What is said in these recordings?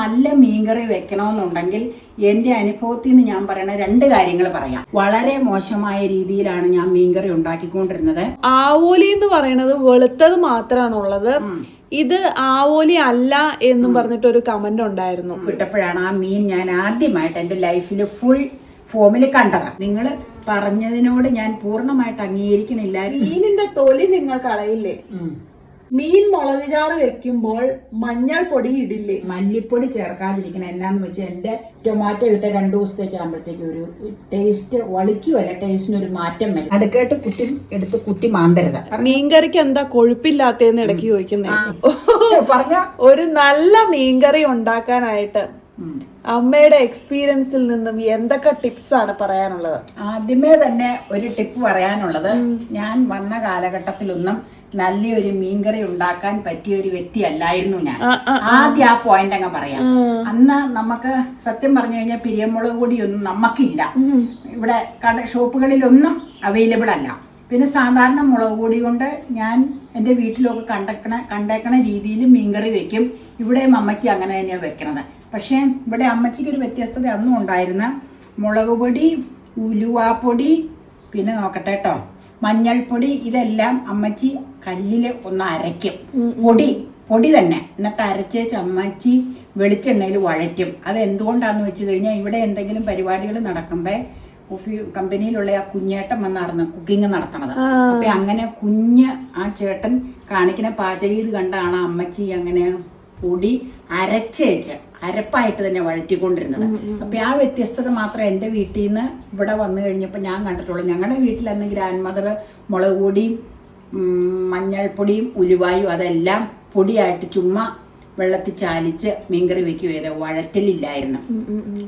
നല്ല മീൻകറി വെക്കണമെന്നുണ്ടെങ്കിൽ എന്റെ അനുഭവത്തിൽ നിന്ന് ഞാൻ പറയണ രണ്ട് കാര്യങ്ങൾ പറയാം. വളരെ മോശമായ രീതിയിലാണ് ഞാൻ മീൻകറി ഉണ്ടാക്കിക്കൊണ്ടിരുന്നത്. ആവോലി എന്ന് പറയുന്നത് വെളുത്തത് മാത്രമാണുള്ളത്. ഇത് ആവോലി അല്ല എന്നും പറഞ്ഞിട്ട് ഒരു കമന്റ് ഉണ്ടായിരുന്നു. വിട്ടപ്പോഴാണ് ആ മീൻ ഞാൻ ആദ്യമായിട്ട് എന്റെ ലൈഫിൽ ഫുൾ ഫോമിൽ കണ്ടത്. നിങ്ങൾ പറഞ്ഞതിനോട് ഞാൻ പൂർണമായിട്ട് അംഗീകരിക്കുന്നില്ല മീനിന്റെ തൊലി നിങ്ങൾ കളയില്ലേ? മീൻ മുളക് ചാറ് വെക്കുമ്പോൾ മഞ്ഞൾ പൊടി ഇടില്ലേ? മല്ലിപ്പൊടി ചേർക്കാതിരിക്കണം. എന്നാന്ന് വെച്ചാൽ എന്റെ ടൊമാറ്റോ ഇട്ട രണ്ടു ദിവസത്തേക്ക് ആകുമ്പോഴത്തേക്ക് ഒരു ടേസ്റ്റ് വളിക്കുമല്ല ടേസ്റ്റിന് ഒരു മാറ്റം വരും. അത് കേട്ട് കുട്ടി എടുത്ത് കുട്ടി മാന്തരുത്. മീൻകറിക്ക് എന്താ കൊഴുപ്പില്ലാത്തതെന്ന് ഇടയ്ക്ക് ചോദിക്കുന്നേ. പറഞ്ഞ. ഒരു നല്ല മീൻകറി ഉണ്ടാക്കാനായിട്ട് അമ്മയുടെ എക്സ്പീരിയൻസിൽ നിന്നും എന്തൊക്കെ ടിപ്സ് ആണ് പറയാനുള്ളത്? ആദ്യമേ തന്നെ ഒരു ടിപ്പ് പറയാനുള്ളത്. ഞാൻ വന്ന കാലഘട്ടത്തിലൊന്നും നല്ലൊരു മീൻകറി ഉണ്ടാക്കാൻ പറ്റിയ ഒരു വ്യക്തി അല്ലായിരുന്നു ഞാൻ ആദ്യം ആ പോയിന്റ് അങ്ങ് പറയാം. അന്ന് നമുക്ക് സത്യം പറഞ്ഞു കഴിഞ്ഞാൽ പിരിയമുളക് പൊടിയൊന്നും നമുക്കില്ല. ഇവിടെ കട ഷോപ്പുകളിലൊന്നും അവൈലബിൾ അല്ല. പിന്നെ സാധാരണ മുളക് പൊടി കൊണ്ട് ഞാൻ എന്റെ വീട്ടിലൊക്കെ കണ്ടക്കണ കണ്ടേക്കണ രീതിയിൽ മീൻകറി വെക്കും. ഇവിടെ അമ്മച്ചി അങ്ങനെ തന്നെയാണ് വെക്കണത്. പക്ഷേ ഇവിടെ അമ്മച്ചിക്ക് ഒരു വ്യത്യസ്തത അന്നും ഉണ്ടായിരുന്ന മുളക് പൊടി ഉലുവാപ്പൊടി പിന്നെ നോക്കട്ടെ കേട്ടോ മഞ്ഞൾപ്പൊടി ഇതെല്ലാം അമ്മച്ചി കല്ലിൽ ഒന്ന് അരയ്ക്കും. പൊടി പൊടി തന്നെ. എന്നിട്ട് അരച്ചേച്ച് അമ്മച്ചി വെളിച്ചെണ്ണയിൽ വഴറ്റും. അത് എന്തുകൊണ്ടാന്ന് വെച്ച് കഴിഞ്ഞാൽ ഇവിടെ എന്തെങ്കിലും പരിപാടികൾ നടക്കുമ്പോൾ ഓഫീ കമ്പനിയിലുള്ള ആ കുഞ്ഞേട്ടൻ വന്നായിരുന്നു കുക്കിംഗ് നടത്തണത് അപ്പൊ അങ്ങനെ കുഞ്ഞ് ആ ചേട്ടൻ കാണിക്കുന്ന പാചകം ഇത് കണ്ടാണ് അമ്മച്ചി അങ്ങനെ പൊടി അരച്ചേച്ച്. അരപ്പായിട്ട് തന്നെ വഴറ്റിക്കൊണ്ടിരുന്നത്. അപ്പൊ ആ വ്യത്യസ്തത മാത്രം എന്റെ വീട്ടിൽ നിന്ന് ഇവിടെ വന്നു കഴിഞ്ഞപ്പോൾ ഞാൻ കണ്ടിട്ടുള്ളൂ. ഞങ്ങളുടെ വീട്ടിൽ അന്ന് ഗ്രാൻഡ് മദർ മുളക് പൊടിയും മഞ്ഞൾപ്പൊടിയും ഉലുവായും അതെല്ലാം പൊടിയായിട്ട് ചുമ്മാ വെള്ളത്തിൽ ചാലിച്ച് മീൻകറി വെക്കുകയത് വഴറ്റലില്ലായിരുന്നു.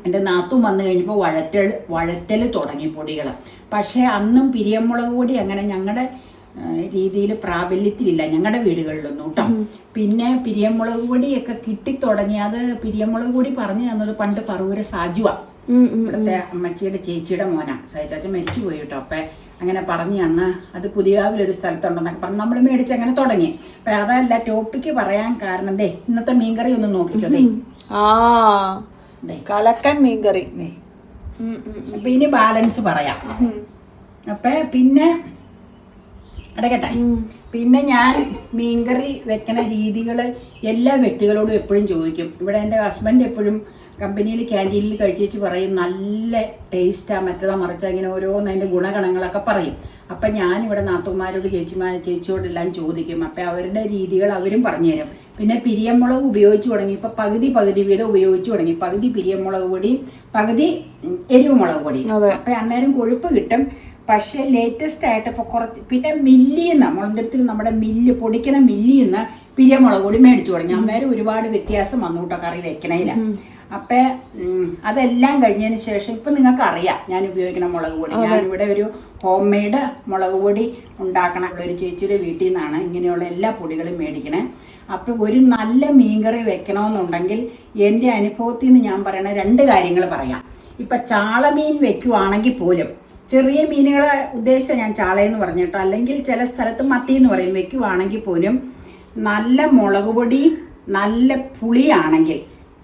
എന്റെ നാത്തും വന്നു കഴിഞ്ഞപ്പോൾ വഴറ്റൽ വഴറ്റൽ തുടങ്ങി പൊടികൾ പക്ഷേ അന്നും പിരിയമുളക് പൊടി അങ്ങനെ ഞങ്ങളുടെ രീതിയിൽ പ്രാബല്യത്തിലില്ല ഞങ്ങളുടെ വീടുകളിലൊന്നും കേട്ടോ പിന്നെ പിരിയമുളക് പൊടിയൊക്കെ കിട്ടിത്തുടങ്ങി അത് പിരിയമുളക് പൊടി പറഞ്ഞു തന്നത് പണ്ട് പറവൂര സാജുവ. ഇവിടുത്തെ അമ്മച്ചിയുടെ ചേച്ചിയുടെ മോന. സഹചാച്ച മരിച്ചു പോയി കേട്ടോ അപ്പൊ അങ്ങനെ പറഞ്ഞു തന്ന് അത് പുതിയാവിലൊരു സ്ഥലത്തുണ്ടെന്നൊക്കെ പറഞ്ഞ്. നമ്മൾ മേടിച്ച് അങ്ങനെ തുടങ്ങി. അപ്പൊ അതല്ല ടോപ്പിക്ക് പറയാൻ കാരണം ദേ ഇന്നത്തെ മീൻകറി ഒന്ന് നോക്കിക്കോ ദേ. കലക്കൻ മീൻകറി. അപ്പൊ ഇനി ബാലൻസ് പറയാം. അപ്പൊ പിന്നെ അടക്കട്ടെ. പിന്നെ ഞാൻ മീൻകറി വെക്കണ രീതികൾ എല്ലാ വ്യക്തികളോടും എപ്പോഴും ചോദിക്കും. ഇവിടെ എന്റെ ഹസ്ബൻഡ് എപ്പോഴും കമ്പനിയിൽ ക്യാന്റീനിൽ കഴിച്ചേച്ച് പറയും നല്ല ടേസ്റ്റാണ് മറ്റേതാ മറിച്ച ഇങ്ങനെ ഓരോന്ന് അതിന്റെ ഗുണഗണങ്ങളൊക്കെ പറയും. അപ്പം ഞാനിവിടെ നാത്തുമാരോട് ചേച്ചിമാർ ചേച്ചിയോടെല്ലാം ചോദിക്കും. അപ്പം അവരുടെ രീതികൾ അവരും പറഞ്ഞു തരും. പിന്നെ പിരിയമുളക് ഉപയോഗിച്ച് തുടങ്ങി ഇപ്പം പകുതി പകുതി വീതം ഉപയോഗിച്ച് തുടങ്ങി. പകുതി പിരിയമുളക് പൊടിയും പകുതി ഉം, എരിവ് മുളക് പൊടിയും അപ്പം അന്നേരം കൊഴുപ്പ് കിട്ടും. പക്ഷേ ലേറ്റസ്റ്റ് ആയിട്ട് ഇപ്പോൾ കുറച്ച് പിന്നെ മില്ലിന്ന് മുളന്തുരത്തിൽ നമ്മുടെ മില്ല് പൊടിക്കണ മില്ലിന്ന് പിരിയമുളക് പൊടി മേടിച്ചു തുടങ്ങി. അന്നേരം ഒരുപാട് വ്യത്യാസം വന്നു കേട്ടോ കറി വെക്കണേല. അപ്പൊ അതെല്ലാം കഴിഞ്ഞതിന് ശേഷം ഇപ്പൊ നിങ്ങൾക്ക് അറിയാം ഞാൻ ഉപയോഗിക്കുന്ന മുളക് പൊടി. ഞാൻ ഇവിടെ ഒരു ഹോം മെയ്ഡ് മുളക് പൊടി ഉണ്ടാക്കണ ഒരു ചേച്ചിയുടെ വീട്ടിൽ നിന്നാണ് ഇങ്ങനെയുള്ള എല്ലാ പൊടികളും മേടിക്കണേ. അപ്പൊ ഒരു നല്ല മീൻകറി വെക്കണമെന്നുണ്ടെങ്കിൽ എന്റെ അനുഭവത്തിൽ നിന്ന് ഞാൻ പറയണ രണ്ട് കാര്യങ്ങൾ പറയാം. ഇപ്പൊ ചാളമീൻ വെക്കുവാണെങ്കിൽ പോലും ചെറിയ മീനുകളെ ഉദ്ദേശിച്ച ഞാൻ ചാളയെന്ന് പറഞ്ഞു കേട്ടോ. അല്ലെങ്കിൽ ചില സ്ഥലത്ത് മത്തി എന്ന് പറയും. വെക്കുവാണെങ്കിൽ പോലും നല്ല മുളക് നല്ല പുളിയാണെങ്കിൽ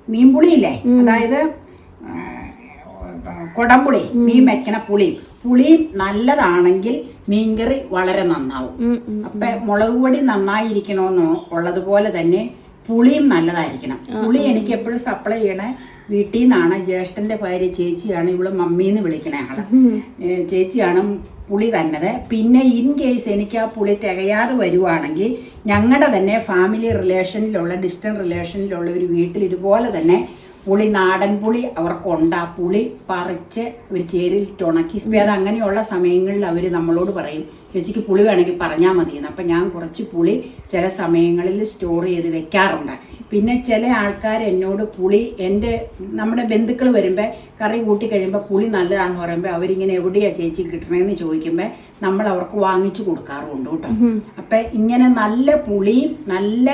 മീൻ പുളിയില്ലേ? അതായത് കൊടംപുളി മീൻ വെക്കണ പുളിയും പുളിയും നല്ലതാണെങ്കിൽ മീൻകറി വളരെ നന്നാവും. അപ്പൊ മുളക് പൊടി നന്നായിരിക്കണമെന്നോ ഉള്ളതുപോലെ തന്നെ പുളിയും നല്ലതായിരിക്കണം. പുളി എനിക്ക് എപ്പോഴും സപ്ലൈ ചെയ്യണ വീട്ടിൽ നിന്നാണ് ജ്യേഷ്ഠന്റെ ഭാര്യ ചേച്ചിയാണ് ഇവൾ മമ്മീന്ന് വിളിക്കണ ആൾ. ചേച്ചിയാണ് പുളി തന്നത്. പിന്നെ ഇൻ കേസ് എനിക്ക് ആ പുളി തികയാതെ വരുവാണെങ്കിൽ ഞങ്ങളുടെ തന്നെ ഫാമിലി റിലേഷനിലുള്ള ഡിസ്റ്റന്റ് റിലേഷനിലുള്ള ഒരു വീട്ടിൽ ഇതുപോലെ തന്നെ പുളി നാടൻ പുളി അവർക്കുണ്ട്. ആ പുളി പറിച്ച് ഒരു ചേരിൽ ഉണക്കി അത് അങ്ങനെയുള്ള സമയങ്ങളിൽ അവർ നമ്മളോട് പറയും ചേച്ചിക്ക് പുളി വേണമെങ്കിൽ പറഞ്ഞാൽ മതി എന്ന് അപ്പം ഞാൻ കുറച്ച് പുളി ചില സമയങ്ങളിൽ സ്റ്റോർ ചെയ്ത് വെക്കാറുണ്ട്. പിന്നെ ചില ആൾക്കാർ എന്നോട് പുളി എന്റെ നമ്മുടെ ബന്ധുക്കൾ വരുമ്പോൾ കറി കൂട്ടി കഴിയുമ്പോൾ പുളി നല്ലതാന്ന് പറയുമ്പോൾ അവരിങ്ങനെ എവിടെയാ ചേച്ചി കിട്ടണേന്ന് ചോദിക്കുമ്പോൾ നമ്മൾ അവർക്ക് വാങ്ങിച്ചു കൊടുക്കാറുണ്ട് കേട്ടോ. അപ്പം ഇങ്ങനെ നല്ല പുളിയും നല്ല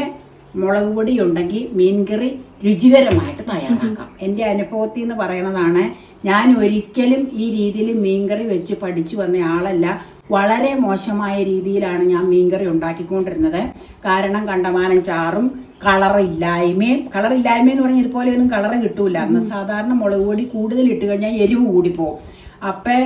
മുളക് പൊടി ഉണ്ടെങ്കിൽ മീൻകറി രുചികരമായിട്ട് തയ്യാറാക്കാം. എന്റെ അനുഭവത്തിൽ നിന്ന് പറയണതാണ് ഞാൻ ഒരിക്കലും ഈ രീതിയിൽ മീൻകറി വെച്ച് പഠിച്ചു വന്ന ആളല്ല. വളരെ മോശമായ രീതിയിലാണ് ഞാൻ മീൻകറി ഉണ്ടാക്കിക്കൊണ്ടിരുന്നത്. കാരണം കണ്ടമാനം ചാറും കളറില്ലായ്മയും കളറില്ലായ്മ എന്ന് പറഞ്ഞാൽ ഇതുപോലെ ഒന്നും കളറ് കിട്ടൂല. അന്ന് സാധാരണ മുളക് പൊടി കൂടുതൽ ഇട്ട് കഴിഞ്ഞാൽ എരിവ് കൂടിപ്പോവും. അപ്പം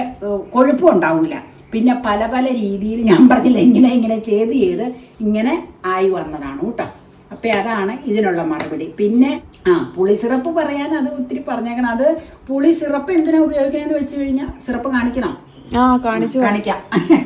കൊഴുപ്പും ഉണ്ടാവില്ല പിന്നെ പല പല രീതിയിൽ ഞാൻ പറഞ്ഞില്ല ഇങ്ങനെ ഇങ്ങനെ ചെയ്ത് ചെയ്ത് ഇങ്ങനെ ആയി വന്നതാണ് കേട്ടോ. അപ്പം അതാണ് ഇതിനുള്ള മറുപടി. പിന്നെ ആ പുളി സിറപ്പ് പറയാൻ അത് ഒത്തിരി പറഞ്ഞേക്കണം. അത് പുളി സിറപ്പ് എന്തിനാ ഉപയോഗിക്കണമെന്ന് വെച്ച് കഴിഞ്ഞാൽ സിറപ്പ് കാണിക്കണം. ആ കാണിച്ചു കാണിക്കാം.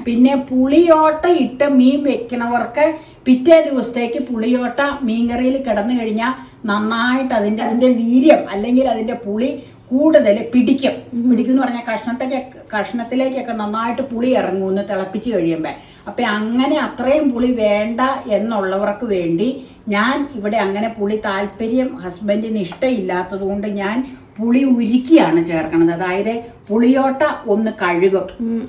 പിന്നെ പുളിയോട്ട ഇട്ട് മീൻ വെക്കണവർക്ക് പിറ്റേ ദിവസത്തേക്ക് പുളിയോട്ട മീൻകറിയിൽ കിടന്നു കഴിഞ്ഞാൽ നന്നായിട്ട് അതിന്റെ അതിന്റെ വീര്യം അല്ലെങ്കിൽ അതിന്റെ പുളി കൂടുതൽ പിടിക്കും. പിടിക്കും എന്ന് പറഞ്ഞാൽ കഷ്ണത്തേക്ക് കഷ്ണത്തിലേക്കൊക്കെ നന്നായിട്ട് പുളി ഇറങ്ങും ഒന്ന് തിളപ്പിച്ച് കഴിയുമ്പോൾ അപ്പം അങ്ങനെ അത്രയും പുളി വേണ്ട എന്നുള്ളവർക്ക് വേണ്ടി ഞാൻ ഇവിടെ അങ്ങനെ പുളി താല്പര്യം ഹസ്ബൻഡിന് ഇഷ്ടമില്ലാത്തത് കൊണ്ട് ഞാൻ പുളി ഉരുക്കിയാണ് ചേർക്കുന്നത് അതായത് പുളിയോട്ട ഒന്ന് കഴുകും.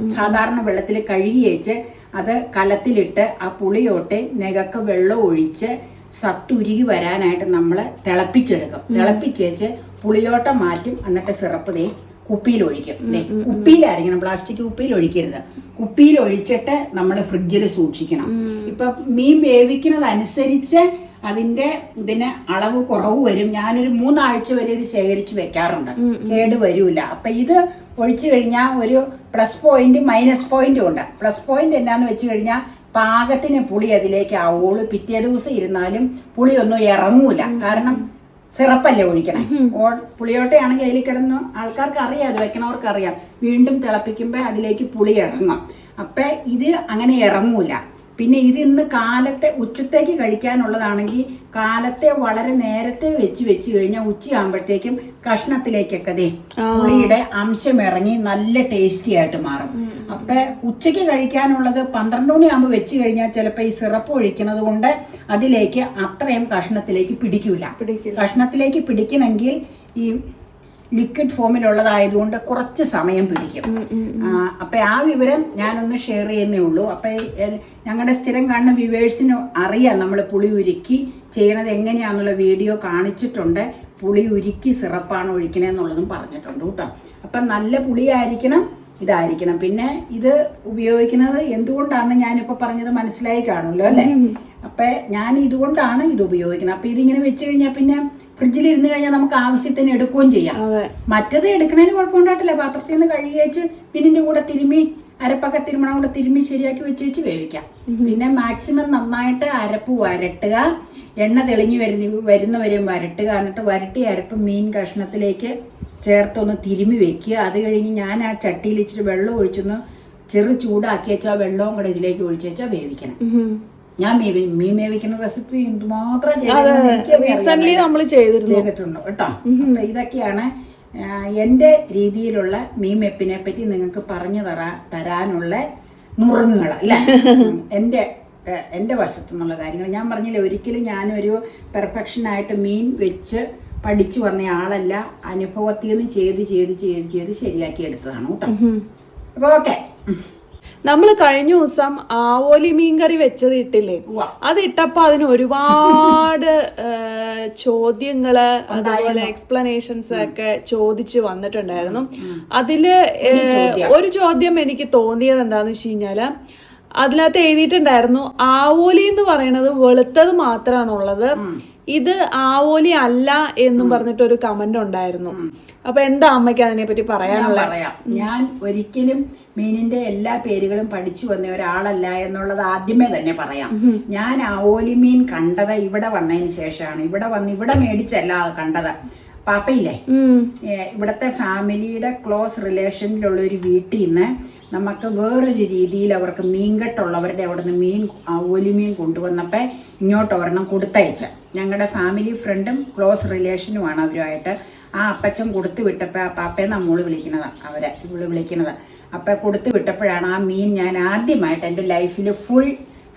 സാധാരണ വെള്ളത്തിൽ കഴുകി വെച്ച് അത് കലത്തിലിട്ട് ആ പുളിയോട്ടെ നെകക്ക് വെള്ളം ഒഴിച്ച് സത്തുരുകി വരാനായിട്ട് നമ്മൾ തിളപ്പിച്ചെടുക്കും. തിളപ്പിച്ചേച്ച് പുളിയോട്ട മാറ്റും. എന്നിട്ട് സിറപ്പ് ദേ കുപ്പിയിൽ ഒഴിക്കും. കുപ്പിയിലായിരിക്കണം. പ്ലാസ്റ്റിക് കുപ്പിയിൽ ഒഴിക്കരുത്. കുപ്പിയിൽ ഒഴിച്ചിട്ട് നമ്മൾ ഫ്രിഡ്ജിൽ സൂക്ഷിക്കണം. ഇപ്പൊ മീൻ വേവിക്കുന്നതനുസരിച്ച് അതിന്റെ ഇതിന് അളവ് കുറവ് വരും. ഞാനൊരു മൂന്നാഴ്ച വരെ ഇത് ശേഖരിച്ച് വെക്കാറുണ്ട്. കേട് വരൂല. അപ്പൊ ഇത് ഒഴിച്ചു കഴിഞ്ഞാൽ ഒരു പ്ലസ് പോയിന്റ് മൈനസ് പോയിന്റും ഉണ്ട്. പ്ലസ് പോയിന്റ് എന്നാന്ന് വെച്ച് കഴിഞ്ഞാൽ പാകത്തിന് പുളി അതിലേക്ക് ആവുള്ളൂ പിറ്റേ ദിവസം ഇരുന്നാലും പുളിയൊന്നും ഇറങ്ങൂല. കാരണം സിറപ്പല്ലേ ഒഴിക്കണേ. ഓ പുളിയോട്ടയാണെങ്കിൽ അതിൽ കിടന്ന് ആൾക്കാർക്ക് അറിയാം അത് വെക്കണവർക്ക് അറിയാം വീണ്ടും തിളപ്പിക്കുമ്പോൾ അതിലേക്ക് പുളി ഇറങ്ങും. അപ്പം ഇത് അങ്ങനെ ഇറങ്ങൂല. പിന്നെ ഇത് ഇന്ന് കാലത്തെ ഉച്ചത്തേക്ക് കഴിക്കാനുള്ളതാണെങ്കിൽ കാലത്തെ വളരെ നേരത്തെ വെച്ച് വെച്ച് കഴിഞ്ഞാൽ ഉച്ചയാകുമ്പോഴത്തേക്കും കഷ്ണത്തിലേക്കൊക്കെ ദേ പുളിയുടെ അംശം ഇറങ്ങി നല്ല ടേസ്റ്റി ആയിട്ട് മാറും അപ്പൊ ഉച്ചയ്ക്ക് കഴിക്കാനുള്ളത് പന്ത്രണ്ട് മണിയാകുമ്പോൾ വെച്ച് കഴിഞ്ഞാൽ ചിലപ്പോൾ ഈ സിറപ്പ് ഒഴിക്കുന്നത് കൊണ്ട് അതിലേക്ക് അത്രയും കഷ്ണത്തിലേക്ക് പിടിക്കൂല. പിടിക്കില്ല. കഷ്ണത്തിലേക്ക് പിടിക്കണമെങ്കിൽ ഈ ലിക്വിഡ് ഫോമിലുള്ളതായതുകൊണ്ട് കുറച്ച് സമയം പിടിക്കും. അപ്പം ആ വിവരം ഞാനൊന്ന് ഷെയർ ചെയ്യുന്നേ ഉള്ളൂ. അപ്പൊ ഞങ്ങളുടെ സ്ഥിരം കാണുന്ന വ്യൂവേഴ്സിന് അറിയാം നമ്മൾ പുളി ഉരുക്കി ചെയ്യണത് എങ്ങനെയാണെന്നുള്ള വീഡിയോ കാണിച്ചിട്ടുണ്ട്. പുളി ഉരുക്കി സിറപ്പാണ് ഒഴിക്കണേന്നുള്ളതും പറഞ്ഞിട്ടുണ്ട് കേട്ടോ. അപ്പൊ നല്ല പുളിയായിരിക്കണം ഇതായിരിക്കണം. പിന്നെ ഇത് ഉപയോഗിക്കുന്നത് എന്തുകൊണ്ടാണെന്ന് ഞാനിപ്പോൾ പറഞ്ഞത് മനസ്സിലായി കാണുമല്ലോ അല്ലേ? അപ്പൊ ഞാൻ ഇതുകൊണ്ടാണ് ഇത് ഉപയോഗിക്കുന്നത്. അപ്പൊ ഇതിങ്ങനെ വെച്ച് കഴിഞ്ഞാൽ പിന്നെ ഫ്രിഡ്ജിൽ ഇരുന്ന് കഴിഞ്ഞാൽ നമുക്ക് ആവശ്യത്തിന് എടുക്കുകയും ചെയ്യാം. മറ്റത് എടുക്കണതിന് കുഴപ്പമുണ്ടായിട്ടില്ല പാത്രത്തിൽ നിന്ന് കഴുകിയേച്ച് പിന്നിന്റെ കൂടെ തിരുമ്മി അരപ്പൊക്കെ തിരുമണം കൂടെ തിരുമ്മി ശരിയാക്കി വെച്ച് വെച്ച് വേവിക്കാം. പിന്നെ മാക്സിമം നന്നായിട്ട് അരപ്പ് വരട്ടുക. എണ്ണ തെളിഞ്ഞു വരുന്ന വരുന്നവരെയും വരട്ടുക. എന്നിട്ട് വരട്ടി അരപ്പ് മീൻ കഷ്ണത്തിലേക്ക് ചേർത്തൊന്ന് തിരുമ്മി വെക്കുക. അത് കഴിഞ്ഞ് ഞാൻ ആ ചട്ടിയിൽ ഇച്ചിരി വെള്ളം ഒഴിച്ചൊന്ന് ചെറു ചൂടാക്കി വെച്ചാൽ വെള്ളവും കൂടെ ഇതിലേക്ക് ഒഴിച്ചു വെച്ചാൽ വേവിക്കണം. ഞാൻ മീൻ വേവിക്കുന്ന റെസിപ്പി എന്തുമാത്രം റീസെന്റ് നമ്മൾ ചെയ്തിട്ടുണ്ട് കേട്ടോ. ഇതൊക്കെയാണ് എന്റെ രീതിയിലുള്ള മീൻ വെപ്പിനെ പറ്റി നിങ്ങൾക്ക് പറഞ്ഞു തരാ തരാനുള്ള നുറുങ്ങുകൾ അല്ലെ? എന്റെ എന്റെ വശത്തുനിന്നുള്ള കാര്യങ്ങൾ. ഞാൻ പറഞ്ഞില്ല ഒരിക്കലും ഞാനൊരു പെർഫെക്ഷനായിട്ട് മീൻ വെച്ച് പഠിച്ചു വന്ന ആളല്ല. അനുഭവത്തിൽ നിന്ന് ചെയ്ത് ചെയ്ത് ചെയ്ത് ചെയ്ത് ശരിയാക്കി എടുത്തതാണ് കേട്ടോ. അപ്പോൾ ഓക്കെ നമ്മൾ കഴിഞ്ഞ ദിവസം ആവോലി മീൻകറി വെച്ചത് ഇട്ടില്ലേ. അത് ഇട്ടപ്പോ അതിന് ഒരുപാട് ചോദ്യങ്ങൾ അതുപോലെ എക്സ്പ്ലനേഷൻസ് ഒക്കെ ചോദിച്ച് വന്നിട്ടുണ്ടായിരുന്നു. അതിൽ ഒരു ചോദ്യം. എനിക്ക് തോന്നിയത് എന്താന്ന് വെച്ച് കഴിഞ്ഞാൽ അതിനകത്ത് എഴുതിയിട്ടുണ്ടായിരുന്നു ആവോലി എന്ന് പറയുന്നത് വെളുത്തത് മാത്രമാണുള്ളത്. ഇത് ആവോലി അല്ല എന്നും പറഞ്ഞിട്ട് ഒരു കമന്റ് ഉണ്ടായിരുന്നു. അപ്പൊ എന്താ അമ്മയ്ക്ക് അതിനെ പറ്റി പറയാനുള്ള പറയാം. ഞാൻ ഒരിക്കലും മീനിന്റെ എല്ലാ പേരുകളും പഠിച്ചു വന്ന ഒരാളല്ല എന്നുള്ളത് ആദ്യമേ തന്നെ പറയാം. ഞാൻ ആവോലി മീൻ കണ്ടത് ഇവിടെ വന്നതിന് ശേഷമാണ്. ഇവിടെ വന്ന് ഇവിടെ മേടിച്ചല്ല കണ്ടത്. പാപ്പയില്ലേ? ഇവിടുത്തെ ഫാമിലിയുടെ ക്ലോസ് റിലേഷനിലുള്ള ഒരു വീട്ടിൽ നിന്ന് നമുക്ക് വേറൊരു രീതിയിൽ അവർക്ക് മീൻകെട്ടുള്ളവരുടെ അവിടെ നിന്ന് മീൻ ഒലിമീൻ കൊണ്ടുവന്നപ്പോൾ ഇങ്ങോട്ട് ഒരെണ്ണം കൊടുത്തയച്ച. ഞങ്ങളുടെ ഫാമിലി ഫ്രണ്ടും ക്ലോസ് റിലേഷനുമാണ് അവരുമായിട്ട്. ആ അപ്പച്ചൻ കൊടുത്തു വിട്ടപ്പോൾ ആ പാപ്പയെ നമ്മൾ വിളിക്കുന്നത് അവരെ ഇവൾ വിളിക്കുന്നത് അപ്പം കൊടുത്തു വിട്ടപ്പോഴാണ് ആ മീൻ ഞാൻ ആദ്യമായിട്ട് എന്റെ ലൈഫിൽ ഫുൾ